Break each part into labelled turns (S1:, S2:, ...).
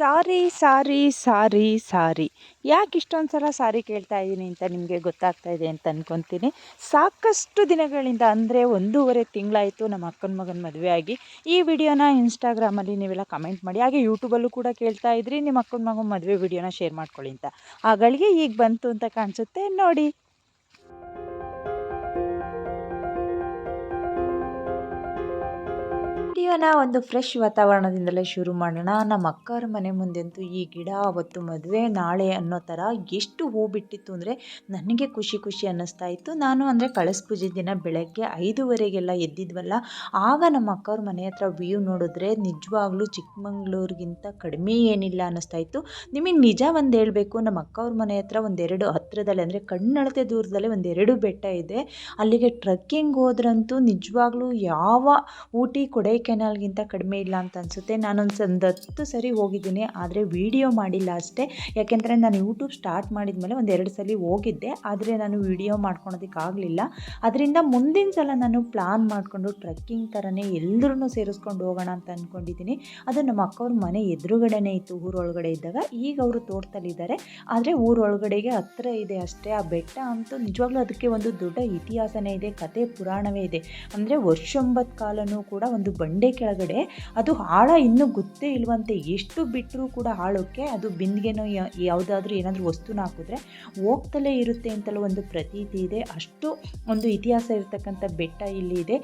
S1: ಸಾರಿ ಸಾರಿ ಸಾರಿ ಸಾರಿ. ಯಾಕೆ ಇಷ್ಟೊಂದು ಸಲ ಸಾರಿ ಕೇಳ್ತಾ ಇದ್ದೀನಿ ಅಂತ ನಿಮಗೆ ಗೊತ್ತಾಗ್ತಾ ಇದೆ ಅಂತ ಅಂದ್ಕೊತೀನಿ ಸಾಕಷ್ಟು ದಿನಗಳಿಂದ, ಅಂದರೆ ಒಂದೂವರೆ ತಿಂಗಳಾಯಿತು ನಮ್ಮ ಅಕ್ಕನ ಮಗನ ಮದುವೆ ಆಗಿ. ಈ ವಿಡಿಯೋನ ಇನ್ಸ್ಟಾಗ್ರಾಮಲ್ಲಿ ನೀವೆಲ್ಲ ಕಮೆಂಟ್ ಮಾಡಿ, ಹಾಗೆ ಯೂಟ್ಯೂಬಲ್ಲೂ ಕೂಡ ಕೇಳ್ತಾ ಇದ್ರಿ, ನಿಮ್ಮ ಅಕ್ಕನ ಮಗನ ಮದುವೆ ವಿಡಿಯೋನ ಶೇರ್ ಮಾಡ್ಕೊಳ್ಳಿ ಅಂತ. ಆ ಗಳಿಗೆ ಈಗ ಬಂತು ಅಂತ ಕಾಣಿಸುತ್ತೆ, ನೋಡಿ. ವಿಡಿಯೋನ ಒಂದು ಫ್ರೆಶ್ ವಾತಾವರಣದಿಂದಲೇ ಶುರು ಮಾಡೋಣ. ನಮ್ಮ ಅಕ್ಕವ್ರ ಮನೆ ಮುಂದೆಂತೂ ಈ ಗಿಡ ಅವತ್ತು ಮದುವೆ, ನಾಳೆ ಅನ್ನೋ ಥರ ಎಷ್ಟು ಹೂ ಬಿಟ್ಟಿತ್ತು ಅಂದರೆ ನನಗೆ ಖುಷಿ ಖುಷಿ ಅನ್ನಿಸ್ತಾ ಇತ್ತು. ನಾನು ಅಂದರೆ ಕಳಸ ಪೂಜೆ ದಿನ ಬೆಳಗ್ಗೆ ಐದುವರೆಗೆಲ್ಲ ಎದ್ದಿದ್ವಲ್ಲ, ಆಗ ನಮ್ಮ ಅಕ್ಕವ್ರ ಮನೆ ಹತ್ರ ವ್ಯೂ ನೋಡಿದ್ರೆ ನಿಜವಾಗ್ಲೂ ಚಿಕ್ಕಮಂಗ್ಳೂರಿಗಿಂತ ಕಡಿಮೆ ಏನಿಲ್ಲ ಅನ್ನಿಸ್ತಾ ಇತ್ತು. ನಿಮಗೆ ನಿಜ ಒಂದು ಹೇಳಬೇಕು, ನಮ್ಮ ಅಕ್ಕವ್ರ ಮನೆ ಹತ್ರ ಒಂದೆರಡು ಹತ್ತಿರದಲ್ಲಿ ಅಂದರೆ ಕಣ್ಣಳತೆ ದೂರದಲ್ಲಿ ಒಂದೆರಡು ಬೆಟ್ಟ ಇದೆ. ಅಲ್ಲಿಗೆ ಟ್ರಕ್ಕಿಂಗ್ ಹೋದ್ರಂತೂ ನಿಜವಾಗ್ಲೂ ಯಾವ ಊಟಿ ಕೊಡೈಕೆನಾಲ್ ಕೆನಾಲ್ಗಿಂತ ಕಡಿಮೆ ಇಲ್ಲ ಅಂತ ಅನಿಸುತ್ತೆ. ನಾನೊಂದು ಒಂದು ಹತ್ತು ಸರಿ ಹೋಗಿದ್ದೀನಿ, ಆದರೆ ವೀಡಿಯೋ ಮಾಡಿಲ್ಲ ಅಷ್ಟೇ. ಯಾಕೆಂದರೆ ನಾನು ಯೂಟ್ಯೂಬ್ ಸ್ಟಾರ್ಟ್ ಮಾಡಿದ ಮೇಲೆ ಒಂದು ಎರಡು ಸಲ ಹೋಗಿದ್ದೆ, ಆದರೆ ನಾನು ವೀಡಿಯೋ ಮಾಡ್ಕೊಳೋದಕ್ಕಾಗಲಿಲ್ಲ ಅದರಿಂದ ಮುಂದಿನ ಸಲ ನಾನು ಪ್ಲಾನ್ ಮಾಡಿಕೊಂಡು ಟ್ರೆಕ್ಕಿಂಗ್ ಥರನೇ ಎಲ್ಲರೂ ಸೇರಿಸ್ಕೊಂಡು ಹೋಗೋಣ ಅಂತ ಅಂದ್ಕೊಂಡಿದ್ದೀನಿ ಅದು ನಮ್ಮ ಅಕ್ಕವ್ರ ಮನೆ ಎದುರುಗಡೆನೇ ಇತ್ತು, ಊರೊಳಗಡೆ ಇದ್ದಾಗ. ಈಗ ಅವರು ತೋಟದಲ್ಲಿದ್ದಾರೆ ಆದರೆ ಊರೊಳಗಡೆಗೆ ಹತ್ತಿರ ಇದೆ ಅಷ್ಟೇ ಆ ಬೆಟ್ಟ ಅಂತೂ ನಿಜವಾಗ್ಲೂ ಅದಕ್ಕೆ ಒಂದು ದೊಡ್ಡ ಇತಿಹಾಸನೇ ಇದೆ, ಕತೆ ಪುರಾಣವೇ ಇದೆ. ಅಂದರೆ ವರ್ಷೊಂಬತ್ತು ಕಾಲನೂ ಕೂಡ ಒಂದು ಬಂಡೆ ಕೆಳಗಡೆ ಅದು ಆಳ ಇನ್ನೂ ಗೊತ್ತೇ ಇಲ್ವಂತೆ. ಎಷ್ಟು ಬಿಟ್ಟರೂ ಕೂಡ ಆಳೋಕ್ಕೆ ಅದು ಬಿಂದಿಗೆನೋ ಯಾವುದಾದ್ರೂ ಏನಾದರೂ ವಸ್ತುನ ಹಾಕಿದ್ರೆ ಹೋಗ್ತಲೇ ಇರುತ್ತೆ ಅಂತಲೂ ಒಂದು ಪ್ರತೀತಿ ಇದೆ. ಅಷ್ಟು ಒಂದು ಇತಿಹಾಸ ಇರತಕ್ಕಂಥ ಬೆಟ್ಟ ಇಲ್ಲಿ ಇದೆ.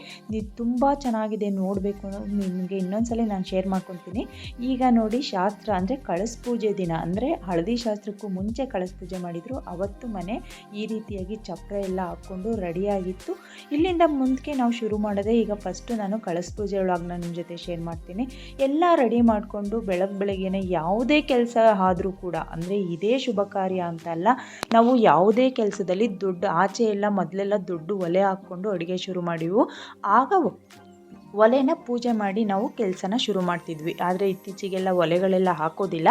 S1: ತುಂಬ ಚೆನ್ನಾಗಿದೆ ನೋಡಬೇಕು ನಿಮಗೆ ಇನ್ನೊಂದ್ಸಲ ನಾನು ಶೇರ್ ಮಾಡ್ಕೊತೀನಿ. ಈಗ ನೋಡಿ ಶಾಸ್ತ್ರ ಅಂದರೆ ಕಳಸ ಪೂಜೆ ದಿನ. ಅಂದರೆ ಹಳದಿ ಶಾಸ್ತ್ರಕ್ಕೂ ಮುಂಚೆ ಕಳಸ ಪೂಜೆ ಮಾಡಿದರು. ಅವತ್ತು ಮನೆ ಈ ರೀತಿಯಾಗಿ ಚಪ್ರ ಎಲ್ಲ ಹಾಕ್ಕೊಂಡು ರೆಡಿಯಾಗಿತ್ತು. ಇಲ್ಲಿಂದ ಮುಂದಕ್ಕೆ ನಾವು ಶುರು ಮಾಡೋದೇ ಈಗ ಫಸ್ಟು ನಾನು ಕಳಸ ಪೂಜೆ ಒಳಗೆ ನಿಮ್ಮ ಜೊತೆ ಶೇರ್ ಮಾಡ್ತೀನಿ. ಎಲ್ಲ ರೆಡಿ ಮಾಡಿಕೊಂಡು ಬೆಳಗ್ಗೆ ಬೆಳಗ್ಗೆನೆ ಯಾವುದೇ ಕೆಲಸ ಆದರೂ ಕೂಡ, ಅಂದರೆ ಇದೇ ಶುಭ ಕಾರ್ಯ ಅಂತ ಅಲ್ಲ, ನಾವು ಯಾವುದೇ ಕೆಲಸದಲ್ಲಿ ದುಡ್ಡು, ಆಚೆ ಎಲ್ಲ ಮೊದಲೆಲ್ಲ ದುಡ್ಡು ಒಲೆ ಹಾಕ್ಕೊಂಡು ಅಡುಗೆ ಶುರು ಮಾಡಿವು. ಆಗ ಒಲೆನ ಪೂಜೆ ಮಾಡಿ ನಾವು ಕೆಲಸನ ಶುರು ಮಾಡ್ತಿದ್ವಿ. ಆದರೆ ಇತ್ತೀಚೆಗೆಲ್ಲ ಒಲೆಗಳೆಲ್ಲ ಹಾಕೋದಿಲ್ಲ.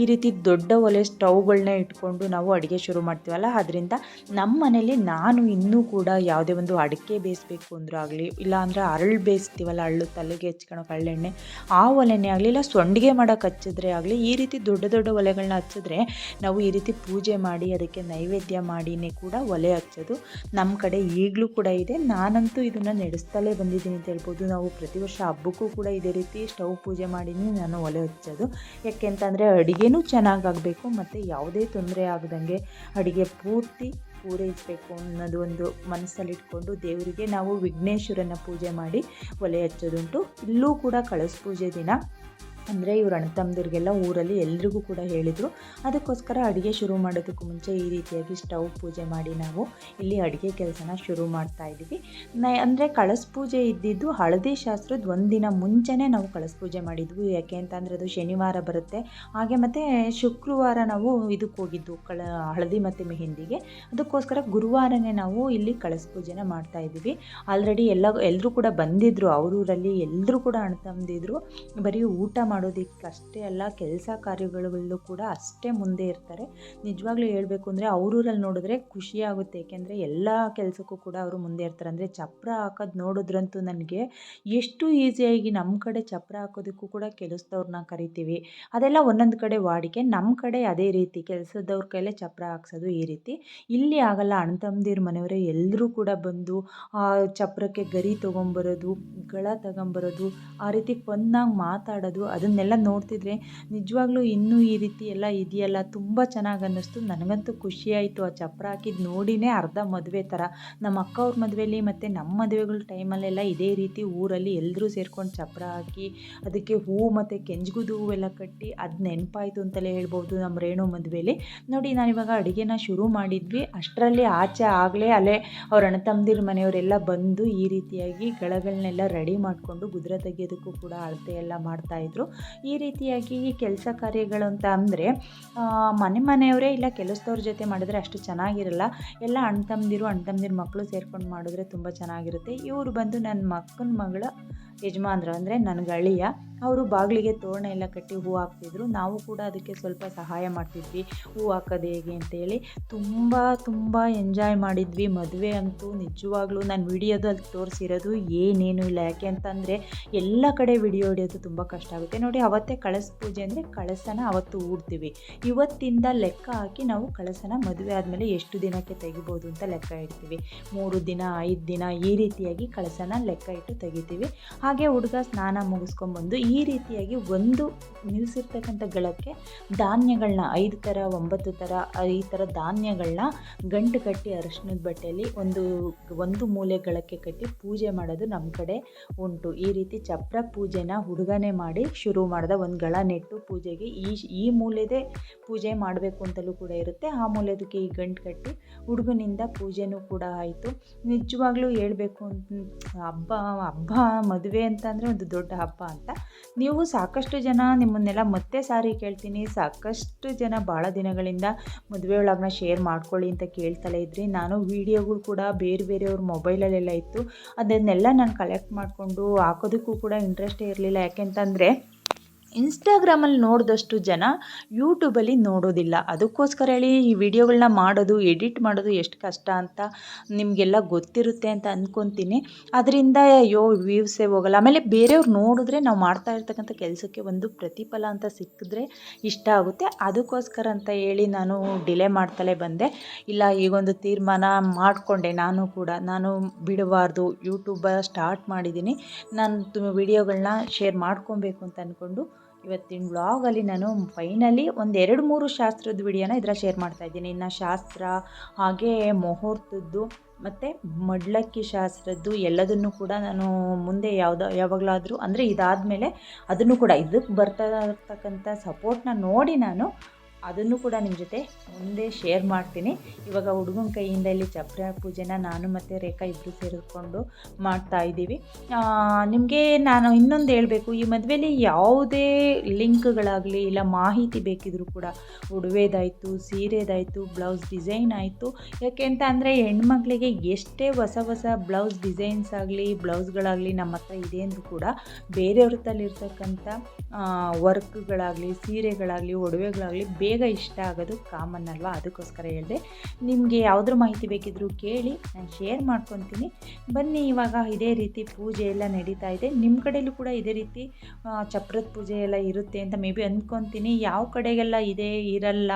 S1: ಈ ರೀತಿ ದೊಡ್ಡ ಒಲೆ ಸ್ಟವ್ಗಳನ್ನ ಇಟ್ಕೊಂಡು ನಾವು ಅಡುಗೆ ಶುರು ಮಾಡ್ತೀವಲ್ಲ, ಅದರಿಂದ ನಮ್ಮ ಮನೇಲಿ ನಾನು ಇನ್ನೂ ಕೂಡ ಯಾವುದೇ ಒಂದು ಅಡಿಕೆ ಬೇಯಿಸ್ಬೇಕು ಅಂದರೂ ಆಗಲಿ, ಇಲ್ಲ ಅಂದರೆ ಅರಳು ಬೇಯಿಸ್ತೀವಲ್ಲ ಅರಳು ತಲೆಗೆ ಹಚ್ಕೊಳೋ ಕಳ್ಳೆಣ್ಣೆ, ಆ ಒಲೆನೇ ಆಗಲಿ, ಇಲ್ಲ ಸೊಂಡಿಗೆ ಮಾಡೋಕೆ ಹಚ್ಚಿದ್ರೆ ಆಗಲಿ, ಈ ರೀತಿ ದೊಡ್ಡ ದೊಡ್ಡ ಒಲೆಗಳನ್ನ ಹಚ್ಚಿದ್ರೆ ನಾವು ಈ ರೀತಿ ಪೂಜೆ ಮಾಡಿ ಅದಕ್ಕೆ ನೈವೇದ್ಯ ಮಾಡಿನೇ ಕೂಡ ಒಲೆ ಹಚ್ಚೋದು ನಮ್ಮ ಕಡೆ ಈಗಲೂ ಕೂಡ ಇದೆ. ನಾನಂತೂ ಇದನ್ನು ನಡೆಸ್ತಲೇ ಬಂದಿದ್ದೀನಿ ಅಂತ ಹೇಳ್ಬೋದು. ನಾವು ನಾವು ಪ್ರತಿ ವರ್ಷ ಹಬ್ಬಕ್ಕೂ ಕೂಡ ಇದೇ ರೀತಿ ಸ್ಟವ್ ಪೂಜೆ ಮಾಡಿನೇ ನಾನು ಒಲೆ ಹಚ್ಚೋದು. ಯಾಕೆ ಅಂತಂದರೆ ಅಡುಗೆನೂ ಚೆನ್ನಾಗಾಗಬೇಕು, ಮತ್ತು ಯಾವುದೇ ತೊಂದರೆ ಆಗದಂಗೆ ಅಡುಗೆ ಪೂರ್ತಿ ಪೂರೈಸಬೇಕು ಅನ್ನೋದು ಒಂದು ಮನಸ್ಸಲ್ಲಿಟ್ಕೊಂಡು ದೇವರಿಗೆ ನಾವು ವಿಘ್ನೇಶ್ವರನ ಪೂಜೆ ಮಾಡಿ ಒಲೆ ಹಚ್ಚೋದುಂಟು. ಇಲ್ಲೂ ಕೂಡ ಕಳಸ ಪೂಜೆ ದಿನ. ಅಂದರೆ ಇವ್ರ ಅಣ್ಣ ತಮ್ಮದಿರಿಗೆಲ್ಲ ಊರಲ್ಲಿ ಎಲ್ರಿಗೂ ಕೂಡ ಹೇಳಿದರು. ಅದಕ್ಕೋಸ್ಕರ ಅಡುಗೆ ಶುರು ಮಾಡೋದಕ್ಕೂ ಮುಂಚೆ ಈ ರೀತಿಯಾಗಿ ಸ್ಟವ್ ಪೂಜೆ ಮಾಡಿ ನಾವು ಇಲ್ಲಿ ಅಡುಗೆ ಕೆಲಸನ ಶುರು ಮಾಡ್ತಾ ಇದ್ದೀವಿ. ಅಂದರೆ ಕಳಸ ಪೂಜೆ ಇದ್ದಿದ್ದು ಹಳದಿ ಶಾಸ್ತ್ರದ ಒಂದಿನ ಮುಂಚೆನೇ ನಾವು ಕಳಸ ಪೂಜೆ ಮಾಡಿದ್ವಿ. ಯಾಕೆ ಅಂತಂದರೆ ಅದು ಶನಿವಾರ ಬರುತ್ತೆ. ಹಾಗೆ ಮತ್ತು ಶುಕ್ರವಾರ ನಾವು ಇದಕ್ಕೆ ಹೋಗಿದ್ದು ಕಳ, ಹಳದಿ ಮತ್ತು ಮೆಹಂದಿಗೆ. ಅದಕ್ಕೋಸ್ಕರ ಗುರುವಾರನೇ ನಾವು ಇಲ್ಲಿ ಕಳಸ ಪೂಜೆನ ಮಾಡ್ತಾ ಇದ್ದೀವಿ. ಆಲ್ರೆಡಿ ಎಲ್ಲ ಎಲ್ಲರೂ ಕೂಡ ಬಂದಿದ್ದರು ಅವರೂರಲ್ಲಿ ಎಲ್ಲರೂ ಕೂಡ ಅಣ್ಣ ತಮ್ಮದಿದ್ರು ಬರೀ ಊಟ ಮಾಡಿ ಮಾಡೋದಕ್ಕೆ ಅಷ್ಟೇ ಅಲ್ಲ ಕೆಲಸ ಕಾರ್ಯಗಳಲ್ಲೂ ಕೂಡ ಅಷ್ಟೇ ಮುಂದೆ ಇರ್ತಾರೆ. ನಿಜವಾಗ್ಲೂ ಹೇಳಬೇಕು ಅಂದರೆ ಅವರೂರಲ್ಲಿ ನೋಡಿದ್ರೆ ಖುಷಿಯಾಗುತ್ತೆ ಏಕೆಂದರೆ ಎಲ್ಲ ಕೆಲಸಕ್ಕೂ ಕೂಡ ಅವರು ಮುಂದೆ ಇರ್ತಾರೆ. ಅಂದರೆ ಚಪ್ರ ಹಾಕೋದು ನೋಡಿದ್ರಂತೂ ನನಗೆ ಎಷ್ಟು ಈಸಿಯಾಗಿ ನಮ್ಮ ಕಡೆ ಚಪ್ರ ಹಾಕೋದಕ್ಕೂ ಕೂಡ ಕೆಲಸದವ್ರನ್ನ ಕರಿತೀವಿ. ಅದೆಲ್ಲ ಒಂದೊಂದು ಕಡೆ ವಾಡಿಕೆ. ನಮ್ಮ ಕಡೆ ಅದೇ ರೀತಿ ಕೆಲಸದವ್ರ ಕೈಲೇ ಚಪ್ರ ಹಾಕ್ಸೋದು ಈ ರೀತಿ. ಇಲ್ಲಿ ಆಗಲ್ಲ, ಅಣ್ಣ ತಮ್ಮದಿರ ಮನೆಯವರೇ ಎಲ್ಲರೂ ಕೂಡ ಬಂದು ಆ ಚಪ್ರಕ್ಕೆ ಗರಿ ತೊಗೊಂಬರೋದು, ಗಳ ತಗೊಂಬರೋದು, ಆ ರೀತಿ ಫನ್ನಾಗಿ ಮಾತಾಡೋದು ಅದನ್ನೆಲ್ಲ ನೋಡ್ತಿದ್ರೆ ನಿಜವಾಗ್ಲೂ ಇನ್ನೂ ಈ ರೀತಿ ಎಲ್ಲ ಇದೆಯಲ್ಲ? ತುಂಬ ಚೆನ್ನಾಗಿ ಅನ್ನಿಸ್ತು. ನನಗಂತೂ ಖುಷಿಯಾಯಿತು ಆ ಚಪ್ಪರ ಹಾಕಿದ್ದು ನೋಡಿನೇ ಅರ್ಧ ಮದುವೆ ಥರ. ನಮ್ಮ ಅಕ್ಕ ಅವ್ರ ಮದುವೆಯಲ್ಲಿ ಮತ್ತು ನಮ್ಮ ಮದುವೆಗಳ ಟೈಮಲ್ಲೆಲ್ಲ ಇದೇ ರೀತಿ ಊರಲ್ಲಿ ಎಲ್ಲರೂ ಸೇರ್ಕೊಂಡು ಚಪ್ಪರ ಹಾಕಿ, ಅದಕ್ಕೆ ಹೂವು ಮತ್ತು ಕೆಂಜ್ಗುದು ಹೂವೆಲ್ಲ ಕಟ್ಟಿ ಅದು ನೆನಪಾಯಿತು ಅಂತಲೇ ಹೇಳ್ಬೋದು ನಮ್ಮ ರೇಣು ಮದುವೆಯಲ್ಲಿ ನೋಡಿ, ನಾನಿವಾಗ ಅಡುಗೆನ ಶುರು ಮಾಡಿದ್ವಿ. ಅಷ್ಟರಲ್ಲಿ ಆಚೆ ಆಗಲೇ ಅಲ್ಲೇ ಅವ್ರ ಅಣ್ಣ ತಮ್ಮದಿರ ಮನೆಯವರೆಲ್ಲ ಬಂದು ಈ ರೀತಿಯಾಗಿ ಗಳಗಳನ್ನೆಲ್ಲ ರೆಡಿ ಮಾಡಿಕೊಂಡು ಗುದ್ರ ತೆಗೆಯೋದಕ್ಕೂ ಕೂಡ ಅಳತೆ ಎಲ್ಲ ಮಾಡ್ತಾಯಿದ್ರು ಈ ರೀತಿಯಾಗಿ ಕೆಲಸ ಕಾರ್ಯಗಳು ಅಂತ ಅಂದರೆ ಮನೆ ಮನೆಯವರೇ ಇಲ್ಲ, ಕೆಲಸದವ್ರ ಜೊತೆ ಮಾಡಿದ್ರೆ ಅಷ್ಟು ಚೆನ್ನಾಗಿರಲ್ಲ. ಎಲ್ಲ ಅಣ್ಣ ತಮ್ಮದಿರು ಅಣ್ಣ ತಮ್ಮದಿರು ಮಕ್ಕಳು ಸೇರ್ಕೊಂಡು ಮಾಡಿದ್ರೆ ತುಂಬ ಚೆನ್ನಾಗಿರುತ್ತೆ. ಇವರು ಬಂದು ನನ್ನ ಮಕ್ಕನ ಮಗಳ ಯಜಮಾನ್ರು ಅಂದರೆ ನನ್ನ ಗಳಿಯ, ಅವರು ಬಾಗಿಲಿಗೆ ತೋರಣ ಎಲ್ಲ ಕಟ್ಟಿ ಹೂ ಹಾಕ್ತಿದ್ರು. ನಾವು ಕೂಡ ಅದಕ್ಕೆ ಸ್ವಲ್ಪ ಸಹಾಯ ಮಾಡ್ತಿದ್ವಿ. ಹೂ ಹಾಕೋದು ಹೇಗೆ ಅಂತೇಳಿ ತುಂಬ ತುಂಬ ಎಂಜಾಯ್ ಮಾಡಿದ್ವಿ. ಮದುವೆ ಅಂತೂ ನಿಜವಾಗ್ಲೂ ನಾನು ವಿಡಿಯೋದಲ್ಲಿ ತೋರಿಸಿರೋದು ಏನೇನು ಇಲ್ಲ. ಯಾಕೆ ಅಂತಂದರೆ ಎಲ್ಲ ಕಡೆ ವಿಡಿಯೋ ಹಿಡಿಯೋದು ತುಂಬ ಕಷ್ಟ ಆಗುತ್ತೆ. ನೋಡಿ ಅವತ್ತೇ ಕಳಸ ಪೂಜೆ ಅಂದರೆ ಕಳಸನ ಅವತ್ತು ಊಡ್ತೀವಿ. ಇವತ್ತಿಂದ ಲೆಕ್ಕ ಹಾಕಿ ನಾವು ಕಳಸನ ಮದುವೆ ಆದಮೇಲೆ ಎಷ್ಟು ದಿನಕ್ಕೆ ತೆಗಿಬೋದು ಅಂತ ಲೆಕ್ಕ ಇಡ್ತೀವಿ. ಮೂರು ದಿನ, ಐದು ದಿನ ಈ ರೀತಿಯಾಗಿ ಕಳಸನ ಲೆಕ್ಕ ಇಟ್ಟು ತೆಗಿತೀವಿ. ಹಾಗೆ ಹುಡುಗ ಸ್ನಾನ ಮುಗಿಸ್ಕೊಂಬಂದು ಈ ರೀತಿಯಾಗಿ ಒಂದು ನಿಲ್ಲಿಸಿರ್ತಕ್ಕಂಥ ಗಳಕ್ಕೆ ಧಾನ್ಯಗಳನ್ನ ಐದು ಥರ, ಒಂಬತ್ತು ಥರ, ಈ ಥರ ಧಾನ್ಯಗಳನ್ನ ಗಂಟು ಕಟ್ಟಿ ಅರಶಿನದ ಬಟ್ಟೆಯಲ್ಲಿ ಒಂದು ಒಂದು ಮೂಲೆ ಗಳಕ್ಕೆ ಕಟ್ಟಿ ಪೂಜೆ ಮಾಡೋದು ನಮ್ಮ ಕಡೆ ಉಂಟು. ಈ ರೀತಿ ಚಪ್ರ ಪೂಜೆನ ಹುಡುಗನೇ ಮಾಡಿ ಶುರು ಮಾಡ್ದ ಒಂದು ಗಳ ನೆಟ್ಟು ಪೂಜೆಗೆ ಈ ಈ ಮೂಲೆದೇ ಪೂಜೆ ಮಾಡಬೇಕು ಅಂತಲೂ ಕೂಡ ಇರುತ್ತೆ. ಆ ಮೂಲೆದಕ್ಕೆ ಈ ಗಂಟು ಕಟ್ಟಿ ಹುಡುಗನಿಂದ ಪೂಜೆನೂ ಕೂಡ ಆಯಿತು. ನಿಜವಾಗ್ಲೂ ಹೇಳಬೇಕು ಅಂತ ಹಬ್ಬ ಹಬ್ಬ ಮದುವೆ ಅಂತಂದರೆ ಒಂದು ದೊಡ್ಡ ಹಬ್ಬ ಅಂತ. ನೀವು ಸಾಕಷ್ಟು ಜನ ನಿಮ್ಮನ್ನೆಲ್ಲ ಮತ್ತೆ ಸಾರಿ ಕೇಳ್ತೀನಿ. ಸಾಕಷ್ಟು ಜನ ಭಾಳ ದಿನಗಳಿಂದ ಮದುವೆ ಒಳಗನ್ನ ಶೇರ್ ಮಾಡ್ಕೊಳ್ಳಿ ಅಂತ ಕೇಳ್ತಲೇ ಇದ್ರಿ. ನಾನು ವೀಡಿಯೋಗಳು ಕೂಡ ಬೇರೆ ಬೇರೆಯವ್ರ ಮೊಬೈಲಲ್ಲೆಲ್ಲ ಇತ್ತು. ಅದನ್ನೆಲ್ಲ ನಾನು ಕಲೆಕ್ಟ್ ಮಾಡಿಕೊಂಡು ಹಾಕೋದಕ್ಕೂ ಕೂಡ ಇಂಟ್ರೆಸ್ಟೇ ಇರಲಿಲ್ಲ. ಯಾಕೆಂತಂದರೆ ಇನ್ಸ್ಟಾಗ್ರಾಮಲ್ಲಿ ನೋಡಿದಷ್ಟು ಜನ ಯೂಟ್ಯೂಬಲ್ಲಿ ನೋಡೋದಿಲ್ಲ. ಅದಕ್ಕೋಸ್ಕರ ಹೇಳಿ ಈ ವಿಡಿಯೋಗಳನ್ನ ಮಾಡೋದು ಎಡಿಟ್ ಮಾಡೋದು ಎಷ್ಟು ಕಷ್ಟ ಅಂತ ನಿಮಗೆಲ್ಲ ಗೊತ್ತಿರುತ್ತೆ ಅಂತ ಅಂದ್ಕೊತೀನಿ ಅದರಿಂದ ಅಯ್ಯೋ ವ್ಯೂಸೇ ಹೋಗಲ್ಲ. ಆಮೇಲೆ ಬೇರೆಯವ್ರು ನೋಡಿದ್ರೆ ನಾವು ಮಾಡ್ತಾ ಇರ್ತಕ್ಕಂಥ ಕೆಲಸಕ್ಕೆ ಒಂದು ಪ್ರತಿಫಲ ಅಂತ ಸಿಕ್ಕಿದ್ರೆ ಇಷ್ಟ ಆಗುತ್ತೆ. ಅದಕ್ಕೋಸ್ಕರ ಅಂತ ಹೇಳಿ ನಾನು ಡಿಲೇ ಮಾಡ್ತಲೇ ಬಂದೆ. ಇಲ್ಲ, ಈಗೊಂದು ತೀರ್ಮಾನ ಮಾಡಿಕೊಂಡೆ ನಾನು ಕೂಡ. ನಾನು ಬಿಡಬಾರ್ದು ಯೂಟ್ಯೂಬ ಸ್ಟಾರ್ಟ್ ಮಾಡಿದ್ದೀನಿ. ನಾನು ವಿಡಿಯೋಗಳನ್ನ ಶೇರ್ ಮಾಡ್ಕೊಬೇಕು ಅಂತ ಅಂದ್ಕೊಂಡು ಇವತ್ತಿನ ವ್ಲಾಗಲ್ಲಿ ನಾನು ಫೈನಲಿ ಒಂದು ಎರಡು ಮೂರು ಶಾಸ್ತ್ರದ ವಿಡಿಯೋನ ಇದರ ಶೇರ್ ಮಾಡ್ತಾ ಇದ್ದೀನಿ. ಇನ್ನು ಶಾಸ್ತ್ರ ಹಾಗೇ ಮುಹೂರ್ತದ್ದು ಮತ್ತು ಮಡ್ಲಕ್ಕಿ ಶಾಸ್ತ್ರದ್ದು ಎಲ್ಲದನ್ನು ಕೂಡ ನಾನು ಮುಂದೆ ಯಾವುದೋ, ಯಾವಾಗಲಾದರೂ ಅಂದರೆ ಇದಾದಮೇಲೆ ಅದನ್ನು ಕೂಡ ಇದಕ್ಕೆ ಬರ್ತಾ ಇರ್ತಕ್ಕಂಥ ಸಪೋರ್ಟ್ನ ನೋಡಿ ನಾನು ಅದನ್ನು ಕೂಡ ನಿಮ್ಮ ಜೊತೆ ಮುಂದೆ ಶೇರ್ ಮಾಡ್ತೀನಿ. ಇವಾಗ ಹುಡುಗನ ಕೈಯಿಂದ ಇಲ್ಲಿ ಚಪ್ರ ಪೂಜೆನ ನಾನು ಮತ್ತು ರೇಖಾ ಇಬ್ಬರು ಸೇರಿಕೊಂಡು ಮಾಡ್ತಾ ಇದ್ದೀವಿ. ನಿಮಗೆ ನಾನು ಇನ್ನೊಂದು ಹೇಳಬೇಕು. ಈ ಮದುವೆಯಲ್ಲಿ ಯಾವುದೇ ಲಿಂಕ್ಗಳಾಗಲಿ ಇಲ್ಲ ಮಾಹಿತಿ ಬೇಕಿದ್ರೂ ಕೂಡ ಉಡುವೆದಾಯಿತು, ಸೀರೆದಾಯಿತು, ಬ್ಲೌಸ್ ಡಿಸೈನ್ ಆಯಿತು. ಯಾಕೆ ಅಂತ ಅಂದರೆ ಹೆಣ್ಮಕ್ಳಿಗೆ ಎಷ್ಟೇ ಹೊಸ ಹೊಸ ಬ್ಲೌಸ್ ಡಿಸೈನ್ಸ್ ಆಗಲಿ, ಬ್ಲೌಸ್ಗಳಾಗಲಿ ನಮ್ಮ ಹತ್ರ ಇದೆ ಅಂದರೂ ಕೂಡ ಬೇರೆಯವ್ರ ತಲ್ಲಿರ್ತಕ್ಕಂಥ ವರ್ಕ್ಗಳಾಗಲಿ, ಸೀರೆಗಳಾಗಲಿ ಒಡವೆಗಳಾಗಲಿ ಬೇಗ ಇಷ್ಟ ಆಗೋದು ಕಾಮನ್ ಅಲ್ವಾ ಅದಕ್ಕೋಸ್ಕರ ಹೇಳಿದೆ. ನಿಮಗೆ ಯಾವುದ್ರ ಮಾಹಿತಿ ಬೇಕಿದ್ದರೂ ಕೇಳಿ, ನಾನು ಶೇರ್ ಮಾಡ್ಕೊತೀನಿ. ಬನ್ನಿ, ಇವಾಗ ಇದೇ ರೀತಿ ಪೂಜೆ ಎಲ್ಲ ನಡೀತಾ ಇದೆ. ನಿಮ್ಮ ಕಡೆಯಲ್ಲೂ ಕೂಡ ಇದೇ ರೀತಿ ಚಪ್ರದ ಪೂಜೆ ಎಲ್ಲ ಇರುತ್ತೆ ಅಂತ ಮೇ ಬಿ ಅಂದ್ಕೊತೀನಿ ಯಾವ ಕಡೆಗೆಲ್ಲ ಇದೆ, ಇರಲ್ಲ,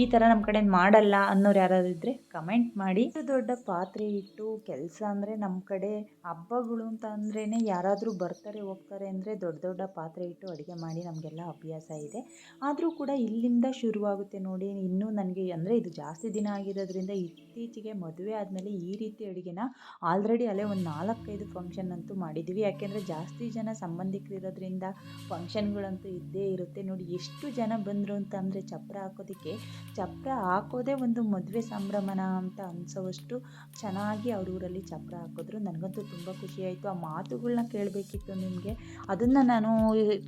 S1: ಈ ಥರ ನಮ್ಮ ಕಡೆ ಮಾಡಲ್ಲ ಅನ್ನೋರು ಯಾರಾದ್ರು ಇದ್ದರೆ ಕಮೆಂಟ್ ಮಾಡಿ. ದೊಡ್ಡ ಪಾತ್ರೆ ಇಟ್ಟು ಕೆಲಸ ಅಂದರೆ ನಮ್ಮ ಕಡೆ ಹಬ್ಬಗಳು ಅಂತ ಅಂದ್ರೇ ಯಾರಾದರೂ ಬರ್ತಾರೆ, ಹೋಗ್ತಾರೆ ಅಂದರೆ ದೊಡ್ಡ ದೊಡ್ಡ ಪಾತ್ರೆ ಇಟ್ಟು ಅಡುಗೆ ಮಾಡಿ ನಮಗೆಲ್ಲ ಅಭ್ಯಾಸ ಇದೆ. ಆದರೂ ಕೂಡ ಇಲ್ಲಿಂದ ಶುರು ಶುರುವಾಗುತ್ತೆ ನೋಡಿ. ಇನ್ನೂ ನನಗೆ ಅಂದರೆ ಇದು ಜಾಸ್ತಿ ದಿನ ಆಗಿರೋದ್ರಿಂದ ಇತ್ತೀಚೆಗೆ ಮದುವೆ ಆದಮೇಲೆ ಈ ರೀತಿ ಅಡುಗೆನ ಆಲ್ರೆಡಿ ಅಲ್ಲೇ ಒಂದು ನಾಲ್ಕೈದು ಫಂಕ್ಷನ್ ಅಂತೂ ಮಾಡಿದ್ದೀವಿ ಯಾಕೆಂದರೆ ಜಾಸ್ತಿ ಜನ ಸಂಬಂಧಿಕರಿರೋದ್ರಿಂದ ಫಂಕ್ಷನ್ಗಳಂತೂ ಇದ್ದೇ ಇರುತ್ತೆ. ನೋಡಿ, ಎಷ್ಟು ಜನ ಬಂದರು ಅಂತ ಅಂದರೆ ಚಪ್ರ ಹಾಕೋದಕ್ಕೆ, ಚಪ್ರ ಹಾಕೋದೇ ಒಂದು ಮದುವೆ ಸಂಭ್ರಮನ ಅಂತ ಅನಿಸೋವಷ್ಟು ಚೆನ್ನಾಗಿ ಅವ್ರ ಊರಲ್ಲಿ ಚಪ್ರ ಹಾಕಿದ್ರು. ನನಗಂತೂ ತುಂಬ ಖುಷಿಯಾಯಿತು ಆ ಮಾತುಗಳನ್ನ ಕೇಳಬೇಕಿತ್ತು ನಿಮಗೆ. ಅದನ್ನು ನಾನು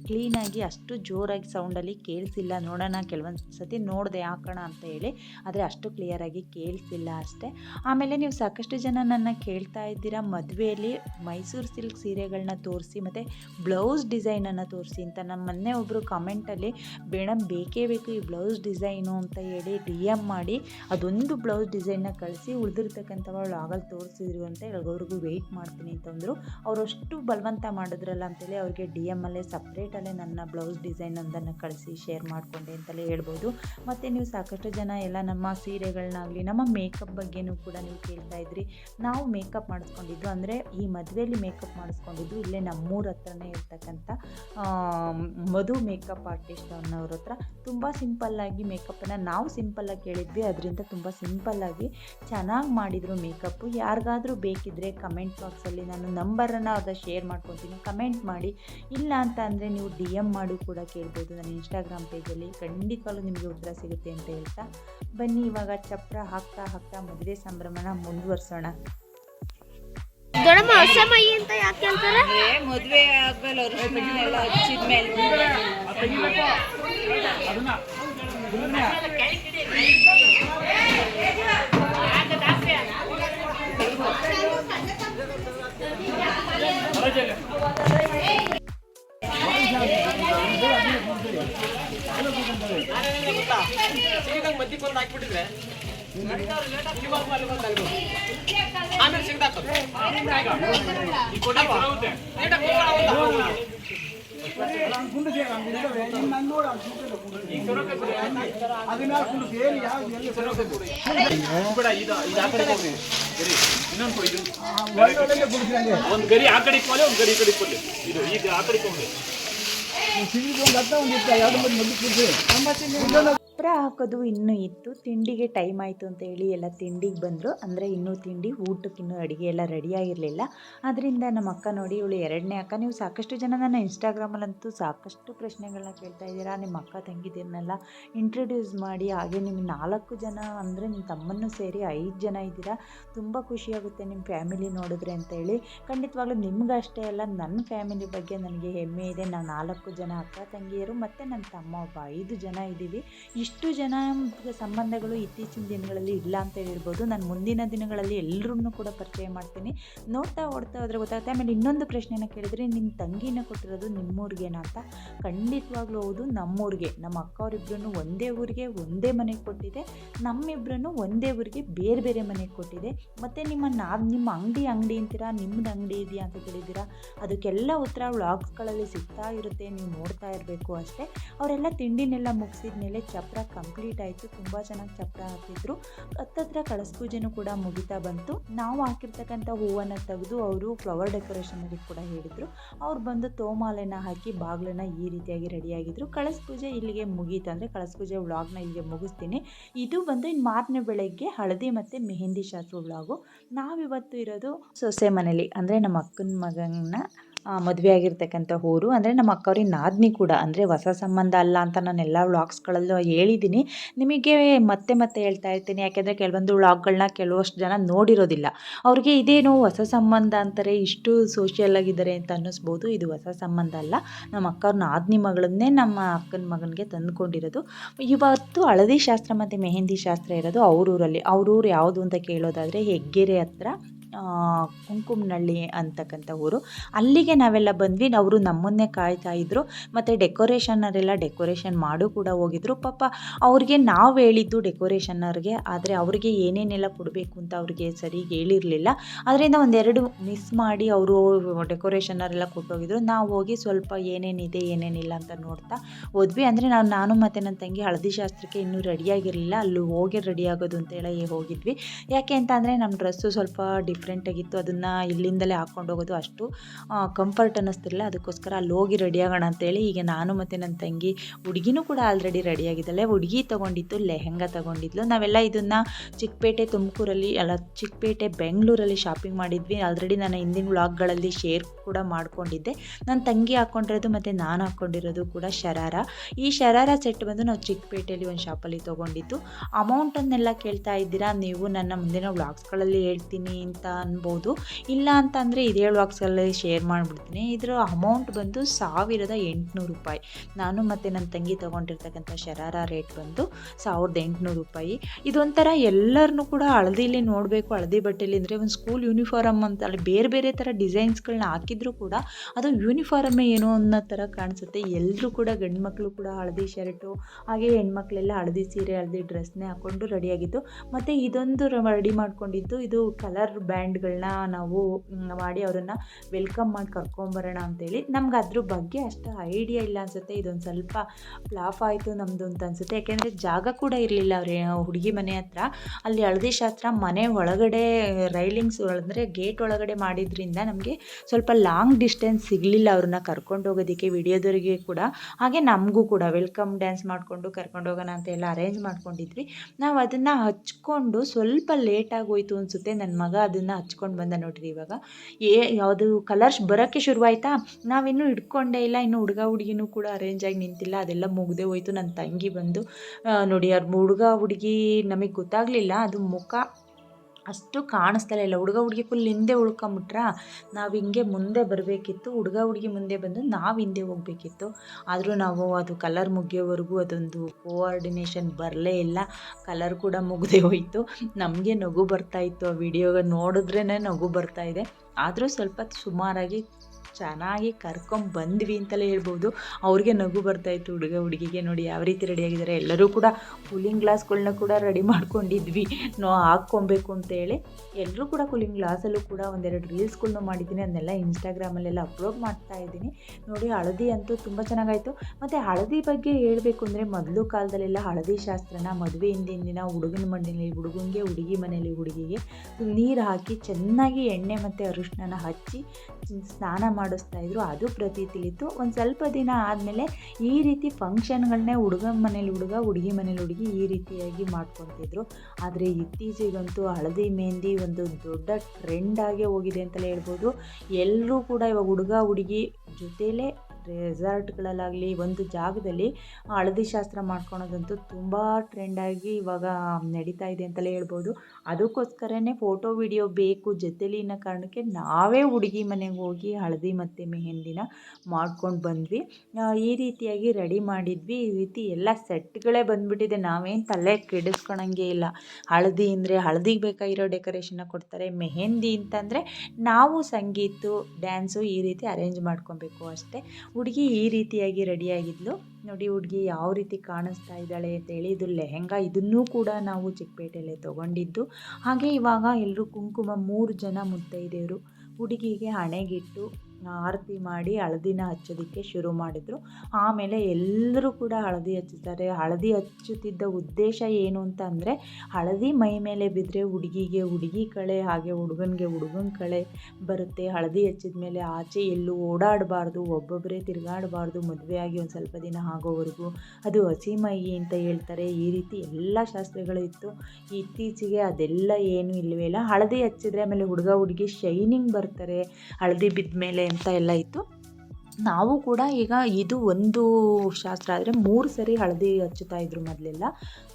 S1: ಕ್ಲೀನಾಗಿ ಅಷ್ಟು ಜೋರಾಗಿ ಸೌಂಡಲ್ಲಿ ಕೇಳಿಸಿಲ್ಲ. ನೋಡೋಣ, ಕೆಲವೊಂದು ಸತಿ ನೋಡಿದೆ ಹಾಕೋಣ ಅಂತ ಹೇಳಿ, ಆದರೆ ಅಷ್ಟು ಕ್ಲಿಯರಾಗಿ ಕೇಳ್ತಿಲ್ಲ ಅಷ್ಟೇ. ಆಮೇಲೆ ನೀವು ಸಾಕಷ್ಟು ಜನ ನನ್ನ ಕೇಳ್ತಾ ಇದ್ದೀರಾ ಮದುವೆಯಲ್ಲಿ ಮೈಸೂರು ಸಿಲ್ಕ್ ಸೀರೆಗಳನ್ನ ತೋರಿಸಿ, ಮತ್ತು ಬ್ಲೌಸ್ ಡಿಸೈನನ್ನು ತೋರಿಸಿ ಅಂತ ನಮ್ಮ ಮೊನ್ನೆ ಒಬ್ಬರು ಕಮೆಂಟಲ್ಲಿ ಮೇಡಮ್, ಬೇಕೇ ಬೇಕು ಈ ಬ್ಲೌಸ್ ಡಿಸೈನು ಅಂತ ಹೇಳಿ ಡಿ ಎಂ ಮಾಡಿ, ಅದೊಂದು ಬ್ಲೌಸ್ ಡಿಸೈನ್ನ ಕಳಿಸಿ, ಉಳಿದಿರ್ತಕ್ಕಂಥವಳು ಆಗಲ್ಲಿ ತೋರಿಸಿದ್ರು ಅಂತ ಅವ್ರಿಗೂ ವೆಯ್ಟ್ ಮಾಡ್ತೀನಿ ಅಂತಂದರು ಅವರಷ್ಟು ಬಲವಂತ ಮಾಡಿದ್ರಲ್ಲ ಅಂತೇಳಿ ಅವ್ರಿಗೆ ಡಿ ಎಮ್ಮಲ್ಲೇ ಸಪ್ರೇಟಲ್ಲೇ ನನ್ನ ಬ್ಲೌಸ್ ಡಿಸೈನ್ ಒಂದನ್ನು ಕಳಿಸಿ ಶೇರ್ ಮಾಡಿಕೊಂಡೆ ಅಂತಲೇ ಹೇಳ್ಬೋದು. ಮತ್ತು ನೀವು ಸಾಕಷ್ಟು ಜನ ಎಲ್ಲ ನಮ್ಮ ಸೀರೆಗಳನ್ನಾಗಲಿ, ನಮ್ಮ ಮೇಕಪ್ ಬಗ್ಗೆನೂ ಕೂಡ ನೀವು ಕೇಳ್ತಾ ಇದ್ರಿ. ನಾವು ಮೇಕಪ್ ಮಾಡಿಸ್ಕೊಂಡಿದ್ದು ಅಂದರೆ ಈ ಮದುವೆಯಲ್ಲಿ ಮೇಕಪ್ ಮಾಡಿಸ್ಕೊಂಡಿದ್ದು ಇಲ್ಲೇ ನಮ್ಮೂರ ಹತ್ರನೇ ಇರ್ತಕ್ಕಂಥ ಮಧು ಮೇಕಪ್ ಆರ್ಟಿಸ್ಟ್ ಅನ್ನೋರ ಹತ್ರ. ತುಂಬ ಸಿಂಪಲ್ಲಾಗಿ ಮೇಕಪ್ಪನ್ನು ನಾವು ಸಿಂಪಲ್ಲಾಗಿ ಕೇಳಿದ್ವಿ. ಅದರಿಂದ ತುಂಬ ಸಿಂಪಲ್ಲಾಗಿ ಚೆನ್ನಾಗಿ ಮಾಡಿದರು ಮೇಕಪ್ಪು ಯಾರಿಗಾದರೂ ಬೇಕಿದ್ದರೆ ಕಮೆಂಟ್ ಬಾಕ್ಸಲ್ಲಿ ನಾನು ನಂಬರನ್ನು ಅವ್ರದ್ದು ಶೇರ್ ಮಾಡ್ಕೊತೀನಿ. ಕಮೆಂಟ್ ಮಾಡಿ. ಇಲ್ಲ ಅಂತ ಅಂದರೆ ನೀವು ಡಿ ಎಂ ಮಾಡು ಕೂಡ ಕೇಳ್ಬೋದು. ನನ್ನ ಇನ್ಸ್ಟಾಗ್ರಾಮ್ ಪೇಜಲ್ಲಿ ಖಂಡಿತವಾಗ್ಲೂ ನಿಮಗೆ ಉತ್ತರ ಸಿಗುತ್ತೆ ಅಂತ ಹೇಳ್ತಾ ಬನ್ನಿ ಇವಾಗ ಚಪ್ರ ಹಾಕ್ತಾ ಹಾಕ್ತಾ ಮದುವೆ ಸಂಭ್ರಮನ ಮುಂದುವರ್ಸೋಣ.
S2: ದೊಡ್ಡಮ್ಮ ಅಂತ ಯಾಕೆ
S1: ಮದುವೆ ಆದ್ಮೇಲೆ ಎಲ್ಲ ಹಚ್ಚಿದ ಮೇಲೆ.
S3: ಬಂದು ಹಾಕ್ಬಿಟ್ಟಿದ್ರೆ. ಆಮೇಲೆ ಸಿಗ್ದಾಕೋದು. ಒಂದು
S4: ಗರಿ ಒಂದು. ಆ ಕಡೆ ಹೋಗ್ರಿ ಗರಿ ಇನ್ನೊಂದು ಕೊಡಿ ಇದು ಈಗ ಆ ಕಡೆ ಕೊಲೆ ಒಂದು ಗರಿ ಈ ಕಡೆ ಕೊಲೆ ಇದು ಈಗ ಆ
S1: ಚಪ್ರ ಹಾಕೋದು ಇನ್ನೂ ಇತ್ತು. ತಿಂಡಿಗೆ ಟೈಮ್ ಆಯಿತು ಅಂತ ಹೇಳಿ ಎಲ್ಲ ತಿಂಡಿಗೆ ಬಂದರು. ಅಂದರೆ ಇನ್ನೂ ತಿಂಡಿ, ಊಟಕ್ಕೆ ಇನ್ನೂ ಅಡುಗೆ ಎಲ್ಲ ರೆಡಿಯಾಗಿರಲಿಲ್ಲ ಆದ್ದರಿಂದ ನಮ್ಮ ಅಕ್ಕ ನೋಡಿ, ಇವಳು ಎರಡನೇ ಅಕ್ಕ, ನೀವು ಸಾಕಷ್ಟು ಜನ ನನ್ನ ಇನ್ಸ್ಟಾಗ್ರಾಮಲ್ಲಂತೂ ಸಾಕಷ್ಟು ಪ್ರಶ್ನೆಗಳನ್ನ ಕೇಳ್ತಾ ಇದ್ದೀರಾ? ನಿಮ್ಮ ಅಕ್ಕ ತಂಗಿದಿರನ್ನೆಲ್ಲ ಇಂಟ್ರೊಡ್ಯೂಸ್ ಮಾಡಿ, ಹಾಗೆ ನಿಮ್ಮ ನಾಲ್ಕು ಜನ ಅಂದರೆ ನಿಮ್ಮ ತಮ್ಮನ್ನು ಸೇರಿ ಐದು ಜನ ಇದ್ದೀರಾ? ತುಂಬ ಖುಷಿಯಾಗುತ್ತೆ ನಿಮ್ಮ ಫ್ಯಾಮಿಲಿ ನೋಡಿದ್ರೆ ಅಂತ ಹೇಳಿ. ಖಂಡಿತವಾಗ್ಲೂ ನಿಮ್ಗಷ್ಟೇ ಅಲ್ಲ ನನ್ನ ಫ್ಯಾಮಿಲಿ ಬಗ್ಗೆ ನನಗೆ ಹೆಮ್ಮೆ ಇದೆ. ನಾವು ನಾಲ್ಕು ಜನ ಅಕ್ಕ ತಂಗಿಯರು ಮತ್ತು ನನ್ನ ತಮ್ಮ ಒಬ್ಬ ಐದು ಜನ ಇದ್ದೀವಿ. ಇಷ್ಟು ಜನ ಸಂಬಂಧಗಳು ಇತ್ತೀಚಿನ ದಿನಗಳಲ್ಲಿ ಇಲ್ಲ ಅಂತ ಹೇಳ್ಬೋದು. ನಾನು ಮುಂದಿನ ದಿನಗಳಲ್ಲಿ ಎಲ್ಲರನ್ನೂ ಕೂಡ ಪರಿಚಯ ಮಾಡ್ತೀನಿ. ನೋಡ್ತಾ ಓಡ್ತಾ ಹೋದ್ರೆ ಗೊತ್ತಾಗುತ್ತೆ. ಆಮೇಲೆ ಇನ್ನೊಂದು ಪ್ರಶ್ನೆನ ಕೇಳಿದ್ರೆ ನಿಮ್ಮ ತಂಗಿನ ಕೊಟ್ಟಿರೋದು ನಿಮ್ಮೂರಿಗೇನಾ ಅಂತ? ಖಂಡಿತವಾಗ್ಲೂ ಹೌದು, ನಮ್ಮೂರಿಗೆ. ನಮ್ಮ ಅಕ್ಕವರಿಬ್ರು ಒಂದೇ ಊರಿಗೆ ಒಂದೇ ಮನೆಗೆ ಕೊಟ್ಟಿದೆ. ನಮ್ಮಿಬ್ರು ಒಂದೇ ಊರಿಗೆ ಬೇರೆ ಬೇರೆ ಮನೆಗೆ ಕೊಟ್ಟಿದೆ. ಮತ್ತು ನಿಮ್ಮ ನಾವು ನಿಮ್ಮ ಅಂಗಡಿ ಅಂಗಡಿ ಅಂತೀರಾ? ನಿಮ್ಮದು ಅಂಗಡಿ ಇದೆಯಾ ಅಂತ ಕೇಳಿದ್ದೀರಾ? ಅದಕ್ಕೆಲ್ಲ ಉತ್ತರ ವ್ಲಾಗ್ಸ್ಗಳಲ್ಲಿ ಸಿಗ್ತಾ ಇರುತ್ತೆ. ನೀವು ನೋಡ್ತಾ ಇರಬೇಕು ಅಷ್ಟೇ. ಅವರೆಲ್ಲ ತಿಂಡಿನೆಲ್ಲ ಮುಗಿಸಿದ ಮೇಲೆ ಚಪ್ರ ಕಂಪ್ಲೀಟ್ ಆಯಿತು, ತುಂಬ ಚೆನ್ನಾಗಿ ಚಪ್ಪರ ಹಾಕಿದ್ರು. ಹತ್ತತ್ರ ಕಳಸ ಪೂಜೆನೂ ಕೂಡ ಮುಗಿತಾ ಬಂತು. ನಾವು ಹಾಕಿರ್ತಕ್ಕಂಥ ಹೂವನ್ನು ತೆಗೆದು ಅವರು ಫ್ಲವರ್ ಡೆಕೋರೇಷನ್ಗೆ ಕೂಡ ಹೇಳಿದರು. ಅವ್ರು ಬಂದು ತೋಮಾಲೆನ ಹಾಕಿ ಬಾಗಿಲನ್ನ ಈ ರೀತಿಯಾಗಿ ರೆಡಿಯಾಗಿದ್ದರು ಕಳಸ ಪೂಜೆ ಇಲ್ಲಿಗೆ ಮುಗೀತು ಅಂದರೆ ಕಳಸ ಪೂಜೆ ವ್ಲಾಗ್ನ ಇಲ್ಲಿಗೆ ಮುಗಿಸ್ತೀನಿ. ಇದು ಬಂದು ಇನ್ನು ಮಾರನೇ ಬೆಳಗ್ಗೆ ಹಳದಿ ಮತ್ತು ಮೆಹಂದಿ ಶಾಸ್ತ್ರ ವ್ಲಾಗು ನಾವಿವತ್ತು ಇರೋದು ಸೊಸೆ ಮನೇಲಿ, ಅಂದರೆ ನಮ್ಮ ಅಕ್ಕನ ಮಗನ ಮದುವೆ ಆಗಿರ್ತಕ್ಕಂಥ ಊರು. ಅಂದರೆ ನಮ್ಮ ಅಕ್ಕವ್ರಿಗೆ ನಾದಿನಿ ಕೂಡ. ಅಂದರೆ ಹೊಸ ಸಂಬಂಧ ಅಲ್ಲ ಅಂತ ನಾನು ಎಲ್ಲ ವ್ಲಾಗ್ಸ್ಗಳಲ್ಲೂ ಹೇಳಿದ್ದೀನಿ ನಿಮಗೆ ಮತ್ತೆ ಮತ್ತೆ ಹೇಳ್ತಾ ಇರ್ತೀನಿ. ಯಾಕೆಂದರೆ ಕೆಲವೊಂದು ವ್ಲಾಗ್ಗಳನ್ನ ಕೆಲವಷ್ಟು ಜನ ನೋಡಿರೋದಿಲ್ಲ. ಅವ್ರಿಗೆ ಇದೇನು ಹೊಸ ಸಂಬಂಧ ಅಂತಾರೆ, ಇಷ್ಟು ಸೋಷಿಯಲ್ ಆಗಿದ್ದಾರೆ ಅಂತ ಅನ್ನಿಸ್ಬೋದು. ಇದು ಹೊಸ ಸಂಬಂಧ ಅಲ್ಲ. ನಮ್ಮ ಅಕ್ಕವ್ರ ನಾದಿನಿ ಮಗಳನ್ನೇ ನಮ್ಮ ಅಕ್ಕನ ಮಗನಿಗೆ ತಂದುಕೊಂಡಿರೋದು. ಇವತ್ತು ಹಳದಿ ಶಾಸ್ತ್ರ ಮತ್ತು ಮೆಹಂದಿ ಶಾಸ್ತ್ರ ಇರೋದು ಅವ್ರೂರಲ್ಲಿ. ಅವ್ರೂರು ಯಾವುದು ಅಂತ ಕೇಳೋದಾದರೆ ಹೆಗ್ಗೆರೆ ಹತ್ರ. ಕುಂಕುಮನಹಳ್ಳಿ ಅಂತಕ್ಕಂಥ ಊರು. ಅಲ್ಲಿಗೆ ನಾವೆಲ್ಲ ಬಂದ್ವಿ. ಅವರು ನಮ್ಮನ್ನೇ ಕಾಯ್ತಾ ಇದ್ದರು ಮತ್ತು ಡೆಕೋರೇಷನರೆಲ್ಲ ಡೆಕೋರೇಷನ್ ಮಾಡು ಕೂಡ ಹೋಗಿದ್ರು. ಪಾಪ ಅವ್ರಿಗೆ ನಾವು ಹೇಳಿದ್ದು ಡೆಕೋರೇಷನ್ನರ್ಗೆ ಆದರೆ ಅವ್ರಿಗೆ ಏನೇನೆಲ್ಲ ಕೊಡಬೇಕು ಅಂತ ಅವ್ರಿಗೆ ಸರಿಗೆ ಹೇಳಿರಲಿಲ್ಲ. ಅದರಿಂದ ಒಂದೆರಡು ಮಿಸ್ ಮಾಡಿ ಅವರು ಡೆಕೋರೇಷನರೆಲ್ಲ ಕೊಟ್ಟೋಗಿದ್ರು. ನಾವು ಹೋಗಿ ಸ್ವಲ್ಪ ಏನೇನಿದೆ, ಏನೇನಿಲ್ಲ ಅಂತ ನೋಡ್ತಾ ಹೋದ್ವಿ. ಅಂದರೆ ನಾವು, ನಾನು ಮತ್ತು ನನ್ನ ತಂಗಿ ಹಳದಿ ಶಾಸ್ತ್ರಕ್ಕೆ ಇನ್ನೂ ರೆಡಿಯಾಗಿರಲಿಲ್ಲ ಅಲ್ಲಿ ಹೋಗಿ ರೆಡಿ ಆಗೋದು ಅಂತ ಹೇಳಿ ಹೋಗಿದ್ವಿ. ಯಾಕೆ ಅಂತ ಅಂದರೆ ನಮ್ಮ ಡ್ರೆಸ್ಸು ಸ್ವಲ್ಪ ಡಿಫ್ರೆಂಟಾಗಿತ್ತು ಅದನ್ನು ಇಲ್ಲಿಂದಲೇ ಹಾಕ್ಕೊಂಡು ಹೋಗೋದು ಅಷ್ಟು ಕಂಫರ್ಟ್ ಅನ್ನಿಸ್ತಿರಲಿಲ್ಲ. ಅದಕ್ಕೋಸ್ಕರ ಅಲ್ಲಿ ಹೋಗಿ ರೆಡಿ ಆಗೋಣ ಅಂತೇಳಿ ಈಗ ನಾನು ಮತ್ತು ನನ್ನ ತಂಗಿ ಹುಡುಗಿನೂ ಕೂಡ ಆಲ್ರೆಡಿ ರೆಡಿಯಾಗಿದ್ದಾಳೆ ಹುಡುಗಿ ತೊಗೊಂಡಿತ್ತು ಲೆಹೆಂಗ ತೊಗೊಂಡಿದ್ಲು. ನಾವೆಲ್ಲ ಇದನ್ನು ಚಿಕ್ಕಪೇಟೆ ತುಮಕೂರಲ್ಲಿ, ಅಲ್ಲ ಚಿಕ್ಕಪೇಟೆ ಬೆಂಗಳೂರಲ್ಲಿ ಶಾಪಿಂಗ್ ಮಾಡಿದ್ವಿ. ಆಲ್ರೆಡಿ ನಾನು ಹಿಂದಿನ ವ್ಲಾಗ್ಗಳಲ್ಲಿ ಶೇರ್ ಕೂಡ ಮಾಡ್ಕೊಂಡಿದ್ದೆ. ನನ್ನ ತಂಗಿ ಹಾಕ್ಕೊಂಡಿರೋದು ಮತ್ತು ನಾನು ಹಾಕ್ಕೊಂಡಿರೋದು ಕೂಡ ಶರಾರ. ಈ ಶರಾರ ಸೆಟ್ ಬಂದು ನಾವು ಚಿಕ್ಕಪೇಟೆಯಲ್ಲಿ ಒಂದು ಶಾಪಲ್ಲಿ ತೊಗೊಂಡಿದ್ದು. ಅಮೌಂಟನ್ನೆಲ್ಲ ಕೇಳ್ತಾ ಇದ್ದೀರಾ? ನೀವು ನನ್ನ ಮುಂದಿನ ವ್ಲಾಗ್ಸ್ಗಳಲ್ಲಿ ಹೇಳ್ತೀನಿ ಅಂತ ಅನ್ಬೋದು. ಇಲ್ಲ ಅಂತಂದರೆ ಇದೇ ವ್ಲಾಗ್ಸಲ್ಲಿ ಶೇರ್ ಮಾಡಿಬಿಡ್ತೀನಿ. ಇದರ ಅಮೌಂಟ್ ಬಂದು ಸಾವಿರದ ಎಂಟುನೂರು ರೂಪಾಯಿ. ನಾನು ಮತ್ತು ನನ್ನ ತಂಗಿ ತೊಗೊಂಡಿರ್ತಕ್ಕಂಥ ಶರಾರ ರೇಟ್ ಬಂದು ಸಾವಿರದ ಎಂಟುನೂರು ರೂಪಾಯಿ. ಇದೊಂಥರ ಎಲ್ಲರನ್ನೂ ಕೂಡ ಹಳದಿಲಿ ನೋಡಬೇಕು. ಹಳದಿ ಬಟ್ಟೆಲಿ ಅಂದರೆ ಒಂದು ಸ್ಕೂಲ್ ಯೂನಿಫಾರಮ್ ಅಂತ ಅಲ್ಲಿ ಬೇರೆ ಬೇರೆ ಥರ ಡಿಸೈನ್ಸ್ಗಳನ್ನ ಹಾಕಿದ್ರು ಕೂಡ ಅದು ಯೂನಿಫಾರಮ್ಮೇ ಏನೋ ಅನ್ನೋ ಥರ ಕಾಣಿಸುತ್ತೆ. ಎಲ್ಲರೂ ಕೂಡ ಗಂಡು ಮಕ್ಕಳು ಕೂಡ ಹಳದಿ ಶರ್ಟು ಹಾಗೆ ಹೆಣ್ಮಕ್ಳೆಲ್ಲ ಹಳದಿ ಸೀರೆ, ಹಳದಿ ಡ್ರೆಸ್ನೇ ಹಾಕ್ಕೊಂಡು ರೆಡಿಯಾಗಿತ್ತು ಮತ್ತು ಇದೊಂದು ರೆಡಿ ಮಾಡ್ಕೊಂಡಿದ್ದು. ಇದು ಕಲರ್ ಬ್ಯಾಂಡ್ಗಳನ್ನ ನಾವು ಮಾಡಿ ಅವರನ್ನು ವೆಲ್ಕಮ್ ಮಾಡಿ ಕರ್ಕೊಂಬರೋಣ ಅಂತೇಳಿ ನಮ್ಗೆ ಅದ್ರ ಬಗ್ಗೆ ಅಷ್ಟು ಐಡಿಯಾ ಇಲ್ಲ ಅನಿಸುತ್ತೆ. ಇದೊಂದು ಸ್ವಲ್ಪ ಫ್ಲಾಫ್ ಆಯಿತು ನಮ್ಮದು ಅಂತ ಅನಿಸುತ್ತೆ. ಯಾಕೆಂದರೆ ಜಾಗ ಕೂಡ ಇರಲಿಲ್ಲ ಅವ್ರ, ಹುಡುಗಿ ಮನೆ ಹತ್ರ. ಅಲ್ಲಿ ಹಳದಿ ಶಾಸ್ತ್ರ ಮನೆ ಒಳಗಡೆ ರೈಲಿಂಗ್ಸ್ ಅಂದರೆ ಗೇಟ್ ಒಳಗಡೆ ಮಾಡಿದ್ರಿಂದ ನಮಗೆ ಸ್ವಲ್ಪ ಲಾಂಗ್ ಡಿಸ್ಟೆನ್ಸ್ ಸಿಗಲಿಲ್ಲ ಅವ್ರನ್ನ ಕರ್ಕೊಂಡು ಹೋಗೋದಕ್ಕೆ ವಿಡಿಯೋದವರಿಗೆ ಕೂಡ. ಹಾಗೆ ನಮಗೂ ಕೂಡ ವೆಲ್ಕಮ್ ಡ್ಯಾನ್ಸ್ ಮಾಡಿಕೊಂಡು ಕರ್ಕೊಂಡು ಹೋಗೋಣ ಅಂತ ಎಲ್ಲ ಅರೇಂಜ್ ಮಾಡ್ಕೊಂಡಿದ್ವಿ. ನಾವು ಅದನ್ನು ಹಚ್ಕೊಂಡು ಸ್ವಲ್ಪ ಲೇಟಾಗಿ ಹೋಯ್ತು ಅನಿಸುತ್ತೆ. ನನ್ನ ಮಗ ಅದನ್ನು ಹಚ್ಕೊಂಡು ಬಂದ ನೋಡ್ರಿ ಇವಾಗ. ಏ, ಯಾವುದು ಕಲರ್ಸ್ ಬರೋಕ್ಕೆ ಶುರುವಾಯ್ತಾ? ನಾವಿನ್ನೂ ಇಟ್ಕೊಂಡೇ ಇಲ್ಲ, ಇನ್ನು ಹುಡುಗ ಹುಡುಗಿನೂ ಕೂಡ ಅರೇಂಜ್ ಆಗಿ ನಿಂತಿಲ್ಲ, ಅದೆಲ್ಲ ಮುಗ್ದೆ ಹೋಯ್ತು ನನ್ನ ತಂಗಿ ಬಂದು. ನೋಡಿ, ಅವ್ರ ಹುಡುಗ ಹುಡುಗಿ ನಮಗೆ ಗೊತ್ತಾಗಲಿಲ್ಲ, ಅದು ಮುಖ ಅಷ್ಟು ಕಾಣಿಸ್ತಾ ಇಲ್ಲ. ಹುಡುಗ ಹುಡುಗಿ ಫುಲ್ ಹಿಂದೆ ಉಳ್ಕೊಂಬಿಟ್ರ? ನಾವು ಹಿಂಗೆ ಮುಂದೆ ಬರಬೇಕಿತ್ತು. ಹುಡುಗ ಹುಡುಗಿ ಮುಂದೆ ಬಂದು ನಾವು ಹಿಂದೆ ಹೋಗಬೇಕಿತ್ತು. ಆದರೂ ನಾವು ಅದು ಕಲರ್ ಮುಗಿಯೋವರೆಗೂ ಅದೊಂದು ಕೋಆರ್ಡಿನೇಷನ್ ಬರಲೇ ಇಲ್ಲ. ಕಲರ್ ಕೂಡ ಮುಗ್ದೇ ಹೋಯಿತು. ನಮಗೆ ನಗು ಬರ್ತಾಯಿತ್ತು ಆ ವಿಡಿಯೋ ನೋಡಿದ್ರೇ ನಗು ಬರ್ತಾ ಇದೆ. ಆದರೂ ಸ್ವಲ್ಪ ಸುಮಾರಾಗಿ ಚೆನ್ನಾಗಿ ಕರ್ಕೊಂಡ್ ಬಂದ್ವಿ ಅಂತಲೇ ಹೇಳ್ಬೋದು. ಅವ್ರಿಗೆ ನಗು ಬರ್ತಾಯಿತ್ತು ಹುಡುಗ, ಹುಡುಗಿಗೆ ನೋಡಿ ಯಾವ ರೀತಿ ರೆಡಿಯಾಗಿದ್ದಾರೆ ಎಲ್ಲರೂ ಕೂಡ ಕೂಲಿಂಗ್ ಗ್ಲಾಸ್ಗಳನ್ನ ಕೂಡ ರೆಡಿ ಮಾಡ್ಕೊಂಡಿದ್ವಿ. ನಾವು ಹಾಕ್ಕೊಬೇಕು ಅಂತೇಳಿ ಎಲ್ಲರೂ ಕೂಡ ಕೂಲಿಂಗ್ ಗ್ಲಾಸಲ್ಲೂ ಕೂಡ ಒಂದೆರಡು ರೀಲ್ಸ್ಗಳನ್ನೂ ಮಾಡಿದ್ದೀನಿ. ಅದನ್ನೆಲ್ಲ ಇನ್ಸ್ಟಾಗ್ರಾಮಲ್ಲೆಲ್ಲ ಅಪ್ಲೋಡ್ ಮಾಡ್ತಾ ಇದ್ದೀನಿ. ನೋಡಿ, ಹಳದಿ ಅಂತೂ ತುಂಬ ಚೆನ್ನಾಗಾಯಿತು. ಮತ್ತು ಹಳದಿ ಬಗ್ಗೆ ಹೇಳಬೇಕು ಅಂದರೆ ಮೊದಲು ಕಾಲದಲ್ಲೆಲ್ಲ ಹಳದಿ ಶಾಸ್ತ್ರನ ಮದುವೆ ಹಿಂದಿನ ದಿನ ಹುಡುಗನ ಮನೆಯಲ್ಲಿ ಹುಡುಗನಿಗೆ ಹುಡುಗಿ ಮನೆಯಲ್ಲಿ, ಹುಡುಗಿಗೆ ನೀರು ಹಾಕಿ ಚೆನ್ನಾಗಿ ಎಣ್ಣೆ ಮತ್ತು ಅರಿಶಿನ ಹಚ್ಚಿ ಸ್ನಾನ ಮಾಡಿಸ್ತಾ ಇದ್ರು, ಅದು ಪ್ರತಿ ತಿಳಿತು. ಒಂದು ಸ್ವಲ್ಪ ದಿನ ಆದಮೇಲೆ ಈ ರೀತಿ ಫಂಕ್ಷನ್ಗಳನ್ನೇ ಹುಡುಗ ಮನೇಲಿ ಹುಡುಗ, ಹುಡುಗಿ ಮನೇಲಿ ಹುಡುಗಿ ಈ ರೀತಿಯಾಗಿ ಮಾಡ್ಕೊತಿದ್ರು. ಆದರೆ ಇತ್ತೀಚೆಗಂತೂ ಹಳದಿ ಮೆಹಂದಿ ಒಂದು ದೊಡ್ಡ ಟ್ರೆಂಡಾಗೇ ಹೋಗಿದೆ ಅಂತಲೇ ಹೇಳ್ಬೋದು. ಎಲ್ಲರೂ ಕೂಡ ಇವಾಗ ಹುಡುಗ, ಹುಡುಗಿ ಜೊತೆಲೇ ರೆಸಾರ್ಟ್ಗಳಲ್ಲಾಗಲಿ, ಒಂದು ಜಾಗದಲ್ಲಿ ಹಳದಿ ಶಾಸ್ತ್ರ ಮಾಡ್ಕೊಳೋದಂತೂ ತುಂಬ ಟ್ರೆಂಡಾಗಿ ಇವಾಗ ನಡೀತಾ ಇದೆ ಅಂತಲೇ ಹೇಳ್ಬೋದು. ಅದಕ್ಕೋಸ್ಕರನೇ ಫೋಟೋ, ವಿಡಿಯೋ ಬೇಕು ಜೊತೆಲಿ ಅನ್ನೋ ಕಾರಣಕ್ಕೆ ನಾವೇ ಹುಡುಗಿ ಮನೆಗೆ ಹೋಗಿ ಹಳದಿ ಮತ್ತು ಮೆಹಂದಿನ ಮಾಡ್ಕೊಂಡು ಬಂದ್ವಿ. ಈ ರೀತಿಯಾಗಿ ರೆಡಿ ಮಾಡಿದ್ವಿ. ಈ ರೀತಿ ಎಲ್ಲ ಸೆಟ್ಗಳೇ ಬಂದ್ಬಿಟ್ಟಿದೆ. ನಾವೇನು ತಲೆ ಕೆಡಿಸ್ಕೊಳಂಗೆ ಇಲ್ಲ. ಹಳದಿ ಅಂದರೆ ಹಳದಿಗೆ ಬೇಕಾಗಿರೋ ಡೆಕೋರೇಷನ್ನ ಕೊಡ್ತಾರೆ. ಮೆಹಂದಿ ಅಂತಂದರೆ ನಾವು ಸಂಗೀತ, ಡ್ಯಾನ್ಸು ಈ ರೀತಿ ಅರೇಂಜ್ ಮಾಡ್ಕೊಬೇಕು ಅಷ್ಟೇ. ಹುಡುಗಿ ಈ ರೀತಿಯಾಗಿ ರೆಡಿಯಾಗಿದ್ಲು. ನೋಡಿ, ಹುಡುಗಿ ಯಾವ ರೀತಿ ಕಾಣಿಸ್ತಾ ಇದ್ದಾಳೆ ಅಂತ ಇದು ಲೆಹೆಂಗಾ ಇದನ್ನೂ ಕೂಡ ನಾವು ಚಿಕ್ಕಪೇಟೆಯಲ್ಲೇ ತೊಗೊಂಡಿದ್ದು. ಹಾಗೆ ಇವಾಗ ಎಲ್ಲರೂ ಕುಂಕುಮ ಮೂರು ಜನ ಮುತ್ತೈದೆಯರು. ಹುಡುಗಿಗೆ ಹಣೆಗಿಟ್ಟು ಆರತಿ ಮಾಡಿ ಹಳದಿನ ಹಚ್ಚೋದಕ್ಕೆ ಶುರು ಮಾಡಿದರು. ಆಮೇಲೆ ಎಲ್ಲರೂ ಕೂಡ ಹಳದಿ ಹಚ್ಚುತ್ತಾರೆ ಹಳದಿ ಹಚ್ಚುತ್ತಿದ್ದ ಉದ್ದೇಶ ಏನು ಅಂತ ಅಂದರೆ, ಹಳದಿ ಮೈ ಮೇಲೆ ಬಿದ್ದರೆ ಹುಡುಗಿಗೆ ಹುಡುಗಿ ಕಳೆ, ಹಾಗೆ ಹುಡುಗನಿಗೆ ಹುಡುಗನ ಕಳೆ ಬರುತ್ತೆ. ಹಳದಿ ಹಚ್ಚಿದ ಮೇಲೆ ಆಚೆ ಎಲ್ಲೂ ಓಡಾಡಬಾರ್ದು ಒಬ್ಬೊಬ್ಬರೇ ತಿರುಗಾಡಬಾರ್ದು, ಮದುವೆಯಾಗಿ ಒಂದು ಸ್ವಲ್ಪ ದಿನ ಆಗೋವರೆಗೂ. ಅದು ಹಸಿ ಮೈ ಅಂತ ಹೇಳ್ತಾರೆ. ಈ ರೀತಿ ಎಲ್ಲ ಶಾಸ್ತ್ರಗಳು ಇತ್ತು. ಇತ್ತೀಚೆಗೆ ಅದೆಲ್ಲ ಏನೂ ಇಲ್ಲವೇ ಇಲ್ಲ. ಹಳದಿ ಹಚ್ಚಿದ್ರೆ ಆಮೇಲೆ ಹುಡುಗ ಹುಡುಗಿ ಶೈನಿಂಗ್ ಬರ್ತಾರೆ. ಹಳದಿ ಬಿದ್ದ ಮೇಲೆ ಅಂತ ಎಲ್ಲ ಇತ್ತು. ನಾವು ಕೂಡ ಈಗ ಇದು ಒಂದು ಶಾಸ್ತ್ರ ಆದರೆ ಮೂರು ಸರಿ ಹಳದಿ ಹಚ್ಚುತ್ತಾ ಇದ್ರು ಮೊದಲೆಲ್ಲ.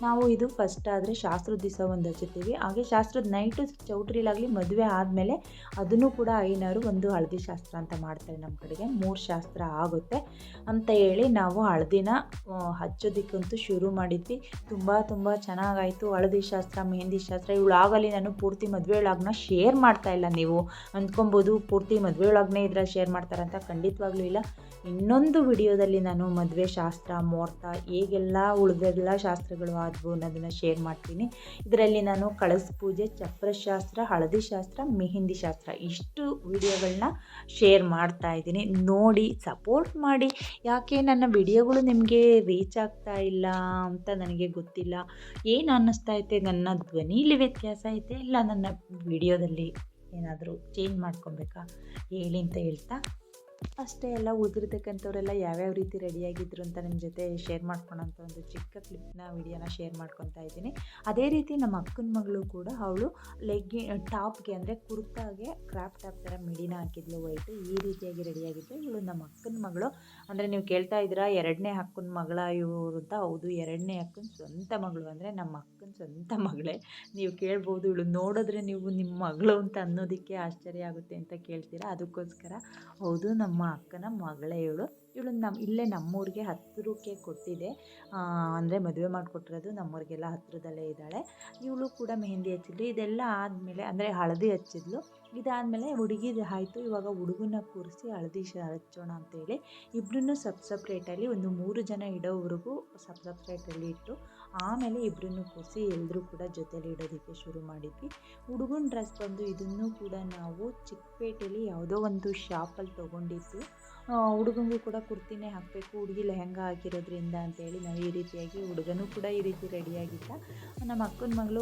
S1: ನಾವು ಇದು ಫಸ್ಟ್ ಆದರೆ ಶಾಸ್ತ್ರದ ದಿವಸ ಒಂದು ಹಚ್ಚುತ್ತೀವಿ. ಹಾಗೆ ಶಾಸ್ತ್ರದ ನೈಟು ಚೌಟ್ರಿಲಾಗಲಿ ಮದುವೆ ಆದಮೇಲೆ ಅದನ್ನು ಕೂಡ ಐನಾರು ಒಂದು ಹಳದಿ ಶಾಸ್ತ್ರ ಅಂತ ಮಾಡ್ತಾರೆ ನಮ್ಮ ಕಡೆಗೆ. ಮೂರು ಶಾಸ್ತ್ರ ಆಗುತ್ತೆ ಅಂತ ಹೇಳಿ ನಾವು ಹಳದಿನ ಹಚ್ಚೋದಕ್ಕಂತೂ ಶುರು ಮಾಡಿದ್ವಿ. ತುಂಬ ತುಂಬ ಚೆನ್ನಾಗಾಯಿತು ಹಳದಿ ಶಾಸ್ತ್ರ, ಮೆಹಂದಿ ಶಾಸ್ತ್ರ. ಇವಳಾಗಲಿ ನಾನು ಪೂರ್ತಿ ಮದುವೆ ಒಳಗನ್ನ ಶೇರ್ ಮಾಡ್ತಾ ಇಲ್ಲ ನೀವು. ಅಂದ್ಕೊಬೋದು ಪೂರ್ತಿ ಮದುವೆ ಒಳಗನೆ ಇದ್ರೆ ಶೇರ್ ಮಾಡ್ತಾರಂತ ಖಂಡಿತವಾಗ್ಲೂ ಇಲ್ಲ. ಇನ್ನೊಂದು ವಿಡಿಯೋದಲ್ಲಿ ನಾನು ಮದುವೆ ಶಾಸ್ತ್ರ, ಮುಹೂರ್ತ, ಹೇಗೆಲ್ಲ ಉಳಿದೆಲ್ಲ ಶಾಸ್ತ್ರಗಳು ಆದವು ಅನ್ನೋದನ್ನು ಶೇರ್ ಮಾಡ್ತೀನಿ. ಇದರಲ್ಲಿ ನಾನು ಕಳಸ ಪೂಜೆ ಶಾಸ್ತ್ರ, ಹಳದಿ ಶಾಸ್ತ್ರ, ಮೆಹಂದಿ ಶಾಸ್ತ್ರ ಇಷ್ಟು ವಿಡಿಯೋಗಳನ್ನ ಶೇರ್ ಮಾಡ್ತಾ ಇದ್ದೀನಿ. ನೋಡಿ ಸಪೋರ್ಟ್ ಮಾಡಿ. ಯಾಕೆ ನನ್ನ ವಿಡಿಯೋಗಳು ನಿಮಗೆ ರೀಚ್ ಆಗ್ತಾ ಇಲ್ಲ ಅಂತ ನನಗೆ ಗೊತ್ತಿಲ್ಲ. ಏನು ಅನ್ನಿಸ್ತಾ ಐತೆ? ನನ್ನ ಧ್ವನಿಲಿ ವ್ಯತ್ಯಾಸ ಐತೆ? ಇಲ್ಲ ನನ್ನ ವಿಡಿಯೋದಲ್ಲಿ ಏನಾದರೂ ಚೇಂಜ್ ಮಾಡ್ಕೊಬೇಕಾ ಹೇಳಿ ಅಂತ ಹೇಳ್ತಾ ಅಷ್ಟೇ ಎಲ್ಲ ಉಳಿದಿರ್ತಕ್ಕಂಥವರೆಲ್ಲ ಯಾವ್ಯಾವ ರೀತಿ ರೆಡಿಯಾಗಿದ್ರು ಅಂತ ನಿಮ್ಮ ಜೊತೆ ಶೇರ್ ಮಾಡ್ಕೊಳೋಂಥ ಒಂದು ಚಿಕ್ಕ ಕ್ಲಿಪ್ನ ವಿಡಿಯೋನ ಶೇರ್ ಮಾಡ್ಕೊತಾ ಇದ್ದೀನಿ. ಅದೇ ರೀತಿ ನಮ್ಮ ಅಕ್ಕನ ಮಗಳು ಕೂಡ ಅವಳು ಲೆಗ್ಗಿ ಟಾಪ್ಗೆ ಅಂದರೆ ಕುರ್ತಾಗೆ ಕ್ರಾಪ್ ಟಾಪ್ ಥರ ಮಿಡಿನ ಹಾಕಿದ್ಲು ವೈಟು ಈ ರೀತಿಯಾಗಿ ರೆಡಿಯಾಗಿದ್ದು. ಇವಳು ನಮ್ಮ ಅಕ್ಕನ ಮಗಳು. ಅಂದರೆ ನೀವು ಕೇಳ್ತಾ ಇದ್ದೀರಾ, ಎರಡನೇ ಅಕ್ಕನ ಮಗಳ ಇವರು ಅಂತ. ಹೌದು, ಎರಡನೇ ಅಕ್ಕನ ಸ್ವಂತ ಮಗಳು ಅಂದರೆ ನಮ್ಮ ಅಕ್ಕನ ಸ್ವಂತ ಮಗಳೇ. ನೀವು ಕೇಳ್ಬೋದು, ಇವಳು ನೋಡಿದ್ರೆ ನೀವು ನಿಮ್ಮ ಮಗಳು ಅಂತ ಅನ್ನೋದಕ್ಕೆ ಆಶ್ಚರ್ಯ ಆಗುತ್ತೆ ಅಂತ ಕೇಳ್ತೀರಾ. ಅದಕ್ಕೋಸ್ಕರ ಹೌದು, ನಮ್ಮ ಅಕ್ಕನ ಮಗಳೇ ಇವಳು. ಇವಳು ನಮ್ಮ ಇಲ್ಲೇ ನಮ್ಮೂರಿಗೆ ಹತ್ತಿರಕ್ಕೆ ಕೊಟ್ಟಿದೆ. ಅಂದರೆ ಮದುವೆ ಮಾಡಿಕೊಟ್ಟಿರೋದು ನಮ್ಮೂರಿಗೆಲ್ಲ ಹತ್ತಿರದಲ್ಲೇ ಇದ್ದಾಳೆ. ಇವಳು ಕೂಡ ಮೆಹಂದಿ ಹಚ್ಚಿದ್ಲು. ಇದೆಲ್ಲ ಆದಮೇಲೆ, ಅಂದರೆ ಹಳದಿ ಹಚ್ಚಿದ್ಲು. ಇದಾದಮೇಲೆ ಹುಡುಗಿದು ಆಯಿತು. ಇವಾಗ ಹುಡುಗನ ಕೂರಿಸಿ ಹಳದಿ ಶ, ಹಚ್ಚೋಣ ಅಂತೇಳಿ. ಇಬ್ಬರನ್ನೂ ಸಪ್ ಸಪ್ರೇಟಲ್ಲಿ ಒಂದು ಮೂರು ಜನ ಇಡೋವರೆಗೂ ಸಪ್ ಸಪ್ರೇಟಲ್ಲಿ ಇಟ್ಟು ಆಮೇಲೆ ಇಬ್ಬರನ್ನು ಕೂರಿಸಿ ಎಲ್ಲರೂ ಕೂಡ ಜೊತೆಲಿ ಇಡೋದಕ್ಕೆ ಶುರು ಮಾಡಿದ್ವಿ. ಹುಡುಗನ ಡ್ರೆಸ್ ಬಂದು ಇದನ್ನು ಕೂಡ ನಾವು ಚಿಕ್ಕಪೇಟೆಯಲ್ಲಿ ಯಾವುದೋ ಒಂದು ಶಾಪಲ್ಲಿ ತೊಗೊಂಡಿದ್ವಿ. ಹುಡುಗನಿಗೂ ಕೂಡ ಕುರ್ತಿನೇ ಹಾಕಬೇಕು, ಹುಡುಗಿ ಲೆಹಂಗಾ ಹಾಕಿರೋದ್ರಿಂದ ಅಂತೇಳಿ ನಾವು ಈ ರೀತಿಯಾಗಿ ಹುಡುಗನೂ ಕೂಡ ಈ ರೀತಿ ರೆಡಿಯಾಗಿದ್ದ ನಮ್ಮ ಅಕ್ಕನ ಮಗಳು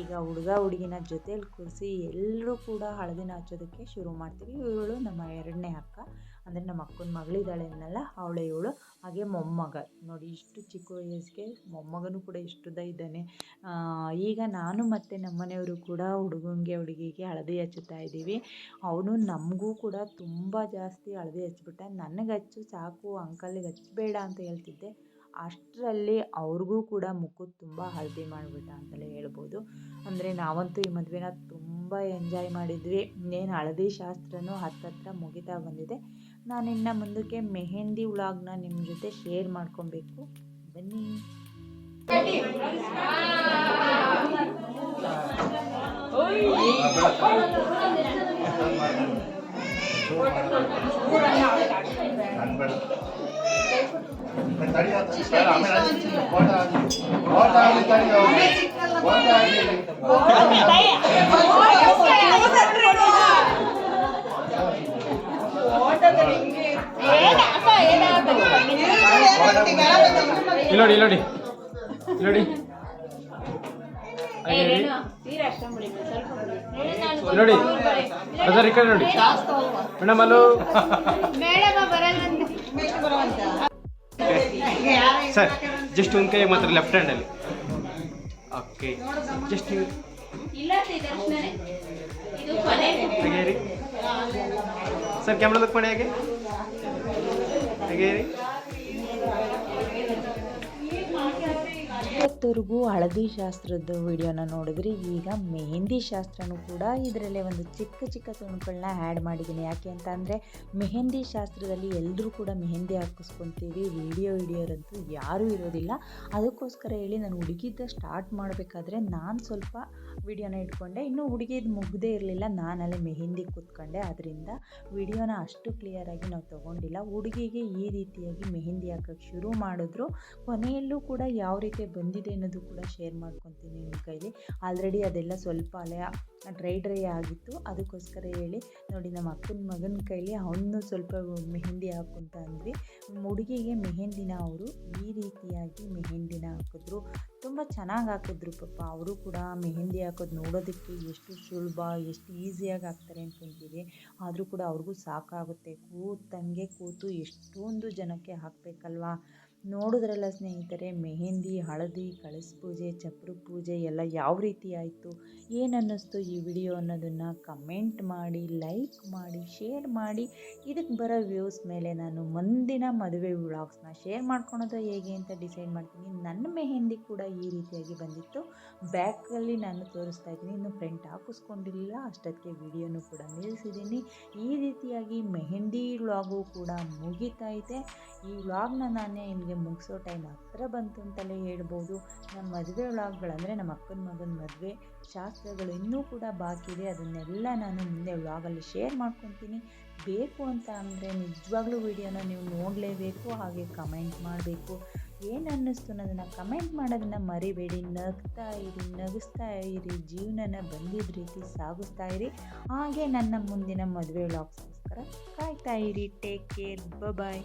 S1: ಈಗ ಹುಡುಗ ಹುಡುಗಿನ ಜೊತೇಲಿ ಕೂರಿಸಿ ಎಲ್ಲರೂ ಕೂಡ ಹಳದಿನ ಹಚ್ಚೋದಕ್ಕೆ ಶುರು ಮಾಡ್ತೀವಿ. ಇವಳು ನಮ್ಮ ಎರಡನೇ ಅಕ್ಕ. ಅಂದರೆ ನಮ್ಮ ಅಕ್ಕನ ಮಗಳಿದ್ದಾಳೆ ಅನ್ನಲ್ಲ, ಅವಳೇ ಇವಳು, ಹಾಗೆ ಮೊಮ್ಮಗ. ನೋಡಿ, ಇಷ್ಟು ಚಿಕ್ಕ ವಯಸ್ಸಿಗೆ ಮೊಮ್ಮಗನೂ ಕೂಡ ಇಷ್ಟುದ್ದ ಇದ್ದಾನೆ. ಈಗ ನಾನು ಮತ್ತು ನಮ್ಮನೆಯವರು ಕೂಡ ಹುಡುಗಂಗೆ ಹುಡುಗಿಗೆ ಹಳದಿ ಹಚ್ಚುತ್ತಾ ಇದ್ದೀವಿ. ಅವನು ನಮಗೂ ಕೂಡ ತುಂಬ ಜಾಸ್ತಿ ಹಳದಿ ಹಚ್ಚಿಬಿಟ್ಟ ನನಗೆ ಹಚ್ಚು ಸಾಕು ಅಂಕಲ್ಗೆ ಹಚ್ಚಬೇಡ ಅಂತ ಹೇಳ್ತಿದ್ದೆ. ಅಷ್ಟರಲ್ಲಿ ಅವ್ರಿಗೂ ಕೂಡ ಮುಖದ ತುಂಬ ಹಳದಿ ಮಾಡಿಬಿಟ್ಟ ಅಂತಲೇ ಹೇಳ್ಬೋದು. ಅಂದರೆ ನಾವಂತೂ ಈ ಮದುವೆನ ತುಂಬ ಎಂಜಾಯ್ ಮಾಡಿದ್ವಿ. ಇನ್ನೇನು ಹಳದಿ ಶಾಸ್ತ್ರನೂ ಹತ್ತತ್ರ ಮುಗಿತಾ ಬಂದಿದೆ. ನಾನಿನ್ನು ಮುಂದಕ್ಕೆ ಮೆಹೆಂದಿ ವ್ಲಾಗ್ನ ನಿಮ್ಮ ಜೊತೆ ಶೇರ್ ಮಾಡ್ಕೊಬೇಕು. ಬನ್ನಿ.
S3: ಇಲ್ಲಿ ನೋಡಿ ಇಲ್ಲಿ ನೋಡಿ ಇಲ್ಲಿ ನೋಡಿ ಅದರ ಈ ಕಡೆ. ನೋಡಿ. ಮೇಡಮ್ ಅಲ್ಲೂ. ಸರ್ ಜಸ್ಟ್ ಒಂದು ಕೈ ಮಾತ್ರ ಲೆಫ್ಟ್ ಹ್ಯಾಂಡಲ್ಲಿ ಓಕೆ ಜಸ್ಟ್ ಹಾಗೆ ಸರ್ ಕ್ಯಾಮ್ರಾ ಲುಕ್ ಮಾಡಿ ಹಾಗೆ. ಹಾಗೆ
S1: ಇವತ್ತವರೆಗೂ ಹಳದಿ ಶಾಸ್ತ್ರದ ವಿಡಿಯೋನ ನೋಡಿದ್ರಿ, ಈಗ ಮೆಹಂದಿ ಶಾಸ್ತ್ರನೂ ಕೂಡ ಇದರಲ್ಲೇ ಒಂದು ಚಿಕ್ಕ ಚಿಕ್ಕ ತುಣುಕುಗಳನ್ನ ಆ್ಯಡ್ ಮಾಡಿದ್ದೀನಿ. ಯಾಕೆ ಅಂತ ಅಂದರೆ, ಮೆಹಂದಿ ಶಾಸ್ತ್ರದಲ್ಲಿ ಎಲ್ಲರೂ ಕೂಡ ಮೆಹಂದಿ ಹಾಕಿಸ್ಕೊತೀವಿ, ವಿಡಿಯೋ ಹಿಡಿಯೋರಂತೂ ಯಾರೂ ಇರೋದಿಲ್ಲ. ಅದಕ್ಕೋಸ್ಕರ ಹೇಳಿ ನಾನು ಹುಡುಗಿದ್ದ ಸ್ಟಾರ್ಟ್ ಮಾಡಬೇಕಾದ್ರೆ ನಾನು ಸ್ವಲ್ಪ ವಿಡಿಯೋನ ಇಟ್ಕೊಂಡೆ. ಇನ್ನೂ ಹುಡುಗಿದು ಮುಗ್ದೇ ಇರಲಿಲ್ಲ, ನಾನಲ್ಲಿ ಮೆಹಂದಿ ಕೂತ್ಕೊಂಡೆ. ಅದರಿಂದ ವಿಡಿಯೋನ ಅಷ್ಟು ಕ್ಲಿಯರಾಗಿ ನಾವು ತೊಗೊಂಡಿಲ್ಲ. ಹುಡುಗಿಗೆ ಈ ರೀತಿಯಾಗಿ ಮೆಹಂದಿ ಹಾಕೋಕ್ಕೆ ಶುರು ಮಾಡಿದ್ರು. ಕೊನೆಯಲ್ಲೂ ಕೂಡ ಯಾವ ರೀತಿ ಬಂದಿದೆ ಅನ್ನೋದು ಕೂಡ ಶೇರ್ ಮಾಡ್ಕೊತೀನಿ ನಿಮ್ಮ ಕೈಲಿ. ಆಲ್ರೆಡಿ ಅದೆಲ್ಲ ಸ್ವಲ್ಪ ಅಲೆಯ ಡ್ರೈ ಡ್ರೈ ಆಗಿತ್ತು. ಅದಕ್ಕೋಸ್ಕರ ಹೇಳಿ, ನೋಡಿ ನಮ್ಮ ಅಕ್ಕನ ಮಗನ ಕೈಲಿ ಅವನು ಸ್ವಲ್ಪ ಮೆಹೆಂದಿ ಹಾಕುಂತ ಅಂದ್ವಿ. ಹುಡುಗಿಗೆ ಮೆಹೆಂದಿನ ಅವರು ಈ ರೀತಿಯಾಗಿ ಮೆಹೆಂದಿನ ಹಾಕಿದ್ರು. ತುಂಬ ಚೆನ್ನಾಗಿ ಹಾಕಿದ್ರು ಪಾಪ. ಅವರು ಕೂಡ ಮೆಹೆಂದಿ ಹಾಕೋದು ನೋಡೋದಕ್ಕೆ ಎಷ್ಟು ಸುಲಭ, ಎಷ್ಟು ಈಸಿಯಾಗಿ ಹಾಕ್ತಾರೆ ಅಂದ್ಕೊಂತೀವಿ. ಆದರೂ ಕೂಡ ಅವ್ರಿಗೂ ಸಾಕಾಗುತ್ತೆ. ಕೂತಂಗೆ ಕೂತು ಎಷ್ಟೊಂದು ಜನಕ್ಕೆ ಹಾಕಬೇಕಲ್ವಾ? ನೋಡಿದ್ರಲ್ಲ ಸ್ನೇಹಿತರೆ, ಮೆಹೆಂದಿ, ಹಳದಿ, ಕಳಸ ಪೂಜೆ, ಚಪ್ರ ಪೂಜೆ ಎಲ್ಲ ಯಾವ ರೀತಿ ಆಯಿತು? ಏನನ್ನಿಸ್ತು ಈ ವಿಡಿಯೋ ಅನ್ನೋದನ್ನು ಕಮೆಂಟ್ ಮಾಡಿ, ಲೈಕ್ ಮಾಡಿ, ಶೇರ್ ಮಾಡಿ. ಇದಕ್ಕೆ ಬರೋ ವ್ಯೂಸ್ ಮೇಲೆ ನಾನು ಮುಂದಿನ ಮದುವೆ ವ್ಲಾಗ್ಸ್ನ ಶೇರ್ ಮಾಡ್ಕೊಳೋದು ಹೇಗೆ ಅಂತ ಡಿಸೈಡ್ ಮಾಡ್ತೀನಿ. ನನ್ನ ಮೆಹೆಂದಿ ಕೂಡ ಈ ರೀತಿಯಾಗಿ ಬಂದಿತ್ತು. ಬ್ಯಾಕಲ್ಲಿ ನಾನು ತೋರಿಸ್ತಾ ಇದ್ದೀನಿ. ಇನ್ನು ಫ್ರಂಟ್ ಹಾಕಿಸ್ಕೊಂಡಿಲ್ಲ. ಅಷ್ಟಕ್ಕೆ ವಿಡಿಯೋನು ಕೂಡ ನಿಲ್ಲಿಸಿದ್ದೀನಿ. ಈ ರೀತಿಯಾಗಿ ಮೆಹೆಂದಿ ವ್ಲಾಗು ಕೂಡ ಮುಗಿತಾ ಇದೆ. ಈ ವ್ಲಾಗ್ನ ನಾನೇ ನಿಮಗೆ ಮುಗಿಸೋ ಟೈಮ್ ಹತ್ರ ಬಂತು ಅಂತಲೇ ಹೇಳ್ಬೋದು. ನಮ್ಮ ಮದುವೆ ವ್ಲಾಗ್ಗಳಂದರೆ ನಮ್ಮ ಅಕ್ಕನ ಮಗನ ಮದುವೆ, ಶಾಸ್ತ್ರಗಳು ಇನ್ನೂ ಕೂಡ ಬಾಕಿ ಇದೆ. ಅದನ್ನೆಲ್ಲ ನಾನು ಮುಂದೆ ವ್ಲಾಗಲ್ಲಿ ಶೇರ್ ಮಾಡ್ಕೊತೀನಿ. ಬೇಕು ಅಂತ ಅಂದರೆ ನಿಜವಾಗ್ಲೂ ವಿಡಿಯೋನ ನೀವು ನೋಡಲೇಬೇಕು, ಹಾಗೆ ಕಮೆಂಟ್ ಮಾಡಬೇಕು. ಏನು ಅನ್ನಿಸ್ತು ಅನ್ನೋದನ್ನು ಕಮೆಂಟ್ ಮಾಡೋದನ್ನ ಮರಿಬೇಡಿ. ನಗ್ತಾ ಇರಿ, ನಗಿಸ್ತಾ ಇರಿ. ಜೀವನನ ಬಂದಿದ್ದ ರೀತಿ ಸಾಗಿಸ್ತಾ ಇರಿ. ಹಾಗೆ ನನ್ನ ಮುಂದಿನ ಮದುವೆ ವ್ಲಾಗ್ಸ್ಗೋಸ್ಕರ ಕಾಯ್ತಾ ಇರಿ. Take care bye